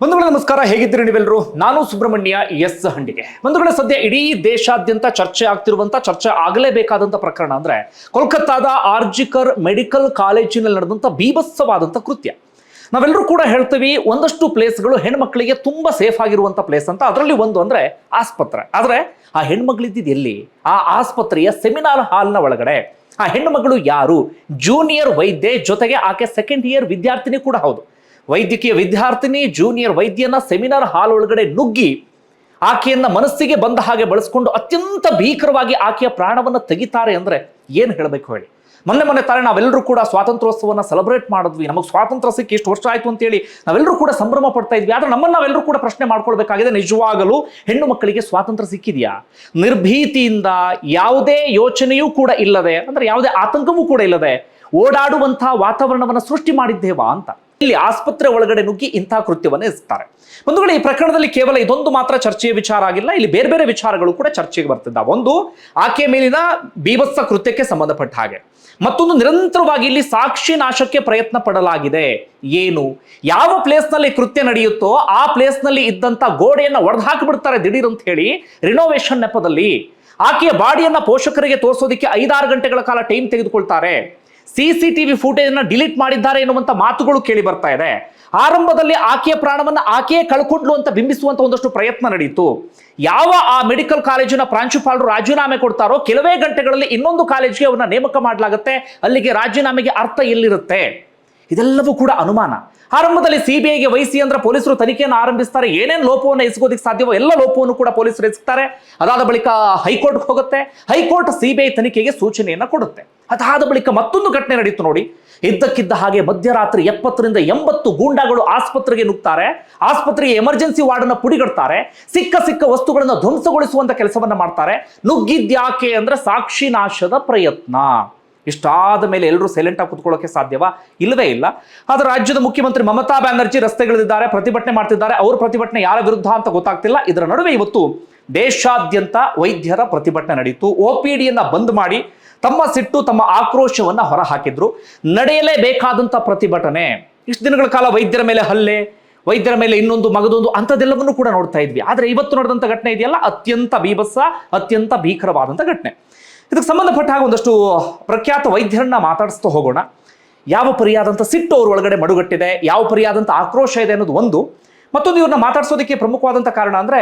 ಬಂಧುಗಳ, ನಮಸ್ಕಾರ. ಹೇಗಿದ್ದೀರಿ ನೀವೆಲ್ಲರೂ? ನಾನು ಸುಬ್ರಹ್ಮಣ್ಯ ಎಸ್ ಹಂಡಿಗೆ. ಬಂಧುಗಳ, ಸದ್ಯ ಇಡೀ ದೇಶಾದ್ಯಂತ ಚರ್ಚೆ ಆಗ್ತಿರುವಂತ, ಚರ್ಚೆ ಆಗಲೇಬೇಕಾದಂತ ಪ್ರಕರಣ ಅಂದ್ರೆ ಕೋಲ್ಕತ್ತಾದ ಆರ್ಜಿಕರ್ ಮೆಡಿಕಲ್ ಕಾಲೇಜಿನಲ್ಲಿ ನಡೆದಂತ ಬೀಭತ್ಸವಾದಂತ ಕೃತ್ಯ. ನಾವೆಲ್ಲರೂ ಕೂಡ ಹೇಳ್ತೀವಿ, ಒಂದಷ್ಟು ಪ್ಲೇಸ್ಗಳು ಹೆಣ್ಮಕ್ಳಿಗೆ ತುಂಬಾ ಸೇಫ್ ಆಗಿರುವಂತ ಪ್ಲೇಸ್ ಅಂತ. ಅದರಲ್ಲಿ ಒಂದು ಅಂದ್ರೆ ಆಸ್ಪತ್ರೆ. ಆದ್ರೆ ಆ ಹೆಣ್ಮಗಳಿದ್ದಿದ್ದು ಎಲ್ಲಿ? ಆ ಆಸ್ಪತ್ರೆಯ ಸೆಮಿನಾರ್ ಹಾಲ್ನ ಒಳಗಡೆ. ಆ ಹೆಣ್ಣು ಮಗಳು ಯಾರು? ಜೂನಿಯರ್ ವೈದ್ಯೆ ಜೊತೆಗೆ ಆಕೆ ಸೆಕೆಂಡ್ ಇಯರ್ ವಿದ್ಯಾರ್ಥಿನಿ ಕೂಡ ಹೌದು. ವೈದ್ಯಕೀಯ ವಿದ್ಯಾರ್ಥಿನಿ ಜೂನಿಯರ್ ವೈದ್ಯನ ಸೆಮಿನಾರ್ ಹಾಲ್ ಒಳಗಡೆ ನುಗ್ಗಿ ಆಕೆಯನ್ನ ಮನಸ್ಸಿಗೆ ಬಂದ ಹಾಗೆ ಬಳಸ್ಕೊಂಡು ಅತ್ಯಂತ ಭೀಕರವಾಗಿ ಆಕೆಯ ಪ್ರಾಣವನ್ನು ತೆಗಿತಾರೆ ಅಂದ್ರೆ ಏನ್ ಹೇಳಬೇಕು ಹೇಳಿ? ಮೊನ್ನೆ ಮೊನ್ನೆ ತಾನೆ ನಾವೆಲ್ಲರೂ ಕೂಡ ಸ್ವಾತಂತ್ರ್ಯೋತ್ಸವನ ಸೆಲೆಬ್ರೇಟ್ ಮಾಡಿದ್ವಿ. ನಮಗೆ ಸ್ವಾತಂತ್ರ್ಯ ಸಿಕ್ಕಿ ಎಷ್ಟು ವರ್ಷ ಆಯ್ತು ಅಂತೇಳಿ ನಾವೆಲ್ಲರೂ ಕೂಡ ಸಂಭ್ರಮ ಪಡ್ತಾ ಇದ್ವಿ. ಆದ್ರೆ ನಮ್ಮನ್ನ ನಾವೆಲ್ಲರೂ ಕೂಡ ಪ್ರಶ್ನೆ ಮಾಡ್ಕೊಳ್ಬೇಕಾಗಿದೆ. ನಿಜವಾಗಲೂ ಹೆಣ್ಣು ಮಕ್ಕಳಿಗೆ ಸ್ವಾತಂತ್ರ್ಯ ಸಿಕ್ಕಿದೆಯಾ? ನಿರ್ಭೀತಿಯಿಂದ ಯಾವುದೇ ಯೋಚನೆಯೂ ಕೂಡ ಇಲ್ಲದೆ, ಅಂದ್ರೆ ಯಾವುದೇ ಆತಂಕವೂ ಕೂಡ ಇಲ್ಲದೆ ಓಡಾಡುವಂತಹ ವಾತಾವರಣವನ್ನು ಸೃಷ್ಟಿ ಮಾಡಿದ್ದೇವಾ ಅಂತ. ಇಲ್ಲಿ ಆಸ್ಪತ್ರೆ ಒಳಗಡೆ ನುಗ್ಗಿ ಇಂತಹ ಕೃತ್ಯವನ್ನು ಎಸ್ತಾರೆ ವೇಳೆ ಈ ಪ್ರಕರಣದಲ್ಲಿ ಕೇವಲ ಇದೊಂದು ಮಾತ್ರ ಚರ್ಚೆಯ ವಿಚಾರ ಆಗಿಲ್ಲ, ಇಲ್ಲಿ ಬೇರೆ ಬೇರೆ ವಿಚಾರಗಳು ಕೂಡ ಚರ್ಚೆಗೆ ಬರ್ತಿದ್ದ ಒಂದು ಆಕೆಯ ಮೇಲಿನ ಬೀಭತ್ಸ ಕೃತ್ಯಕ್ಕೆ ಸಂಬಂಧಪಟ್ಟ ಹಾಗೆ. ಮತ್ತೊಂದು, ನಿರಂತರವಾಗಿ ಇಲ್ಲಿ ಸಾಕ್ಷಿ ನಾಶಕ್ಕೆ ಪ್ರಯತ್ನ ಪಡಲಾಗಿದೆ. ಏನು? ಯಾವ ಪ್ಲೇಸ್ನಲ್ಲಿ ಕೃತ್ಯ ನಡೆಯುತ್ತೋ ಆ ಪ್ಲೇಸ್ನಲ್ಲಿ ಇದ್ದಂತ ಗೋಡೆಯನ್ನ ಒಡೆದು ಹಾಕಿಬಿಡ್ತಾರೆ ದಿಢೀರ್ ಅಂತ ಹೇಳಿ ರಿನೋವೇಷನ್ ನೆಪದಲ್ಲಿ. ಆಕೆಯ ಬಾಡಿಯನ್ನ ಪೋಷಕರಿಗೆ ತೋರಿಸೋದಕ್ಕೆ ಐದಾರು ಗಂಟೆಗಳ ಕಾಲ ಟೈಮ್ ತೆಗೆದುಕೊಳ್ತಾರೆ. ಸಿ ಸಿ ಟಿವಿ ಫುಟೇಜ್ನ ಡಿಲೀಟ್ ಮಾಡಿದ್ದಾರೆ ಎನ್ನುವಂತ ಮಾತುಗಳು ಕೇಳಿ ಬರ್ತಾ ಇದೆ. ಆರಂಭದಲ್ಲಿ ಆಕೆಯ ಪ್ರಾಣವನ್ನ ಆಕೆಯೇ ಕಳ್ಕೊಂಡ್ಲು ಅಂತ ಬಿಂಬಿಸುವಂತ ಒಂದಷ್ಟು ಪ್ರಯತ್ನ ನಡೆಯಿತು ಯಾವ ಆ ಮೆಡಿಕಲ್ ಕಾಲೇಜಿನ ಪ್ರಾಂಶುಪಾಲರು ರಾಜೀನಾಮೆ ಕೊಡ್ತಾರೋ ಕೆಲವೇ ಗಂಟೆಗಳಲ್ಲಿ ಇನ್ನೊಂದು ಕಾಲೇಜಿಗೆ ಅವ್ರನ್ನ ನೇಮಕ ಮಾಡಲಾಗುತ್ತೆ, ಅಲ್ಲಿಗೆ ರಾಜೀನಾಮೆಗೆ ಅರ್ಥ ಎಲ್ಲಿರುತ್ತೆ? ಇದೆಲ್ಲವೂ ಕೂಡ ಅನುಮಾನ. ಆರಂಭದಲ್ಲಿ ಸಿಬಿಐಗೆ ವಹಿಸಿ ಅಂದ್ರೆ ಪೊಲೀಸರು ತನಿಖೆಯನ್ನು ಆರಂಭಿಸ್ತಾರೆ, ಏನೇನು ಲೋಪವನ್ನು ಎಸಗೋದಕ್ಕೆ ಸಾಧ್ಯವೋ ಎಲ್ಲ ಲೋಪವನ್ನು ಕೂಡ ಪೊಲೀಸರು ಎಸಗ್ತಾರೆ. ಅದಾದ ಬಳಿಕ ಹೈಕೋರ್ಟ್ಗೆ ಹೋಗುತ್ತೆ, ಹೈಕೋರ್ಟ್ ಸಿಬಿಐ ತನಿಖೆಗೆ ಸೂಚನೆಯನ್ನು ಕೊಡುತ್ತೆ. ಅದಾದ ಬಳಿಕ ಮತ್ತೊಂದು ಘಟನೆ ನಡೆಯಿತು ನೋಡಿ. ಇದ್ದಕ್ಕಿದ್ದ ಹಾಗೆ ಮಧ್ಯರಾತ್ರಿ ಎಪ್ಪತ್ತರಿಂದ ಎಂಬತ್ತು ಗೂಂಡಾಗಳು ಆಸ್ಪತ್ರೆಗೆ ನುಗ್ತಾರೆ. ಆಸ್ಪತ್ರೆಗೆ ಎಮರ್ಜೆನ್ಸಿ ವಾರ್ಡ್ ಅನ್ನ ಪುಡಿಗಡ್ತಾರೆ. ಸಿಕ್ಕ ಸಿಕ್ಕ ವಸ್ತುಗಳನ್ನು ಧ್ವಂಸಗೊಳಿಸುವಂತ ಕೆಲಸವನ್ನ ಮಾಡ್ತಾರೆ. ನುಗ್ಗಿದ್ಯಾಕೆ ಅಂದ್ರೆ ಸಾಕ್ಷಿ ನಾಶದ ಪ್ರಯತ್ನ. ಇಷ್ಟಾದ ಮೇಲೆ ಎಲ್ಲರೂ ಸೈಲೆಂಟ್ ಆಗಿ ಕುತ್ಕೊಳ್ಳೋಕೆ ಸಾಧ್ಯವಾ? ಇಲ್ಲವೇ ಇಲ್ಲ. ಆದ್ರೆ ರಾಜ್ಯದ ಮುಖ್ಯಮಂತ್ರಿ ಮಮತಾ ಬ್ಯಾನರ್ಜಿ ರಸ್ತೆಗಳಿದ್ದಾರೆ, ಪ್ರತಿಭಟನೆ ಮಾಡ್ತಿದ್ದಾರೆ. ಅವ್ರ ಪ್ರತಿಭಟನೆ ಯಾರ ವಿರುದ್ಧ ಅಂತ ಗೊತ್ತಾಗ್ತಿಲ್ಲ. ಇದರ ನಡುವೆ ಇವತ್ತು ದೇಶಾದ್ಯಂತ ವೈದ್ಯರ ಪ್ರತಿಭಟನೆ ನಡೆಯಿತು ಒ ಪಿ ಬಂದ್ ಮಾಡಿ ತಮ್ಮ ಸಿಟ್ಟು, ತಮ್ಮ ಆಕ್ರೋಶವನ್ನ ಹೊರಹಾಕಿದ್ರು. ನಡೆಯಲೇಬೇಕಾದಂತ ಪ್ರತಿಭಟನೆ. ಇಷ್ಟು ದಿನಗಳ ಕಾಲ ವೈದ್ಯರ ಮೇಲೆ ಹಲ್ಲೆ, ವೈದ್ಯರ ಮೇಲೆ ಇನ್ನೊಂದು ಮಗದೊಂದು ಅಂಥದ್ದೆಲ್ಲವನ್ನೂ ಕೂಡ ನೋಡ್ತಾ ಇದ್ವಿ. ಆದರೆ ಇವತ್ತು ನಡೆದಂಥ ಘಟನೆ ಇದೆಯಲ್ಲ? ಅತ್ಯಂತ ಬೀಭತ್ಸ, ಅತ್ಯಂತ ಭೀಕರವಾದಂಥ ಘಟನೆ. ಇದಕ್ಕೆ ಸಂಬಂಧಪಟ್ಟ ಹಾಗೆ ಒಂದಷ್ಟು ಪ್ರಖ್ಯಾತ ವೈದ್ಯರನ್ನ ಮಾತಾಡಿಸ್ತಾ ಹೋಗೋಣ. ಯಾವ ಪರಿಯಾದಂಥ ಸಿಟ್ಟು ಅವ್ರ ಒಳಗಡೆ ಮಡುಗಟ್ಟಿದೆ, ಯಾವ ಪರಿಯಾದಂಥ ಆಕ್ರೋಶ ಇದೆ ಅನ್ನೋದು ಒಂದು. ಮತ್ತೊಂದು ಇವ್ರನ್ನ ಮಾತಾಡಿಸೋದಕ್ಕೆ ಪ್ರಮುಖವಾದಂಥ ಕಾರಣ ಅಂದರೆ,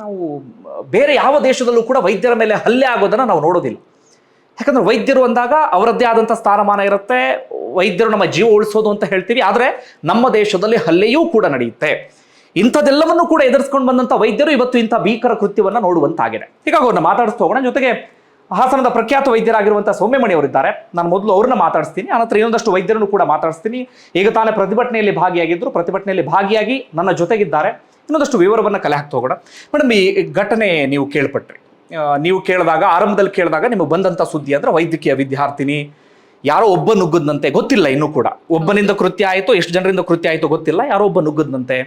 ನಾವು ಬೇರೆ ಯಾವ ದೇಶದಲ್ಲೂ ಕೂಡ ವೈದ್ಯರ ಮೇಲೆ ಹಲ್ಲೆ ಆಗೋದನ್ನು ನಾವು ನೋಡೋದಿಲ್ಲ. ಯಾಕಂದ್ರೆ ವೈದ್ಯರು ಅಂದಾಗ ಅವರದ್ದೇ ಆದಂಥ ಸ್ಥಾನಮಾನ ಇರುತ್ತೆ. ವೈದ್ಯರು ನಮ್ಮ ಜೀವ ಉಳಿಸೋದು ಅಂತ ಹೇಳ್ತೀವಿ. ಆದರೆ ನಮ್ಮ ದೇಶದಲ್ಲಿ ಹಲ್ಲೆಯೂ ಕೂಡ ನಡೆಯುತ್ತೆ. ಇಂಥದೆಲ್ಲವನ್ನು ಕೂಡ ಎದುರಿಸ್ಕೊಂಡು ಬಂದಂಥ ವೈದ್ಯರು ಇವತ್ತು ಇಂಥ ಭೀಕರ ಕೃತ್ಯವನ್ನು ನೋಡುವಂತಾಗಿದೆ. ಹೀಗಾಗಿ ಅವ್ರನ್ನ ಮಾತಾಡಿಸ್ತಾ ಹೋಗೋಣ. ಜೊತೆಗೆ ಹಾಸನದ ಪ್ರಖ್ಯಾತ ವೈದ್ಯರಾಗಿರುವಂಥ ಸೌಮ್ಯಮಣಿ ಅವರಿದ್ದಾರೆ. ನಾನು ಮೊದಲು ಅವ್ರನ್ನ ಮಾತಾಡಿಸ್ತೀನಿ. ಆನಂತರ ಇನ್ನೊಂದಷ್ಟು ವೈದ್ಯರನ್ನು ಕೂಡ ಮಾತಾಡಿಸ್ತೀನಿ. ಈಗ ತಾನೇ ಪ್ರತಿಭಟನೆಯಲ್ಲಿ ಭಾಗಿಯಾಗಿದ್ದರು ಪ್ರತಿಭಟನೆಯಲ್ಲಿ ಭಾಗಿಯಾಗಿ ನನ್ನ ಜೊತೆಗಿದ್ದಾರೆ. ಇನ್ನೊಂದಷ್ಟು ವಿವರವನ್ನು ಕಲೆ ಹಾಕ್ತಾ ಹೋಗೋಣ. ಮೇಡಮ್, ಈ ಘಟನೆ ನೀವು ಕೇಳ್ಪಟ್ರಿ. ನೀವು ಕೇಳಿದಾಗ ಆರಂಭದಲ್ಲಿ ಕೇಳಿದಾಗ ನಿಮಗೆ ಬಂದಂಥ ಸುದ್ದಿ ಅಂದರೆ ವೈದ್ಯಕೀಯ ವಿದ್ಯಾರ್ಥಿನಿ. ಯಾರೋ ಒಬ್ಬ ನುಗ್ಗದಂತೆ ಗೊತ್ತಿಲ್ಲ ಇನ್ನೂ ಕೂಡ. ಒಬ್ಬನಿಂದ ಕೃತ್ಯ ಆಯಿತು ಎಷ್ಟು ಜನರಿಂದ ಕೃತ್ಯ ಆಯಿತು ಗೊತ್ತಿಲ್ಲ ಯಾರೋ ಒಬ್ಬ ನುಗ್ಗದಂತೆ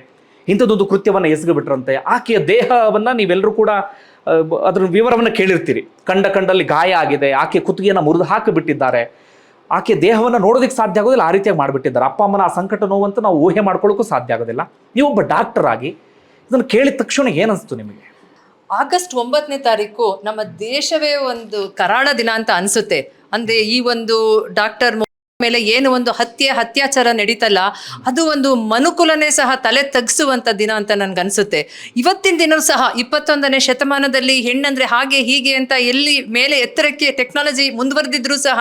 ಇಂಥದ್ದೊಂದು ಕೃತ್ಯವನ್ನು ಎಸಗಿಬಿಟ್ರಂತೆ. ಆಕೆಯ ದೇಹವನ್ನು ನೀವೆಲ್ಲರೂ ಕೂಡ ಅದರ ವಿವರವನ್ನು ಕೇಳಿರ್ತೀರಿ. ಕಂಡ ಕಂಡಲ್ಲಿ ಗಾಯ ಆಗಿದೆ ಆಕೆ ಕುತ್ತಿಗೆಯನ್ನು ಮುರಿದು ಹಾಕಿಬಿಟ್ಟಿದ್ದಾರೆ. ಆಕೆ ದೇಹವನ್ನು ನೋಡೋದಕ್ಕೆ ಸಾಧ್ಯ ಆಗೋದಿಲ್ಲ ಆ ರೀತಿಯಾಗಿ ಮಾಡಿಬಿಟ್ಟಿದ್ದಾರೆ. ಅಪ್ಪ ಅಮ್ಮನ ಆ ಸಂಕಟ ನೋವಂತ ನಾವು ಊಹೆ ಮಾಡ್ಕೊಳ್ಳೋಕ್ಕೂ ಸಾಧ್ಯ ಆಗೋದಿಲ್ಲ. ನೀವೊಬ್ಬ ಡಾಕ್ಟರ್ ಆಗಿ ಇದನ್ನು ಕೇಳಿದ ತಕ್ಷಣ ಏನಿಸ್ತು ನಿಮಗೆ? ಆಗಸ್ಟ್ ಒಂಬತ್ತನೇ ತಾರೀಕು ನಮ್ಮ ದೇಶವೇ ಒಂದು ಕರಾಳ ದಿನ ಅಂತ ಅನ್ಸುತ್ತೆ. ಅಂದ್ರೆ ಈ ಒಂದು ಡಾಕ್ಟರ್ ಮೇಲೆ ಏನು ಒಂದು ಹತ್ಯೆ, ಅತ್ಯಾಚಾರ ನಡೀತಲ್ಲ, ಅದು ಒಂದು ಮನುಕುಲನೇ ಸಹ ತಲೆ ತಗ್ಸುವಂತ ದಿನ ಅಂತ ನನ್ಗನ್ಸುತ್ತೆ. ಇವತ್ತಿನ ದಿನ ಸಹ ಇಪ್ಪತ್ತೊಂದನೇ ಶತಮಾನದಲ್ಲಿ ಹೆಣ್ಣಂದ್ರೆ ಹಾಗೆ ಹೀಗೆ ಅಂತ ಎಲ್ಲಿ ಮೇಲೆ ಎತ್ತರಕ್ಕೆ ಟೆಕ್ನಾಲಜಿ ಮುಂದುವರೆದಿದ್ರು ಸಹ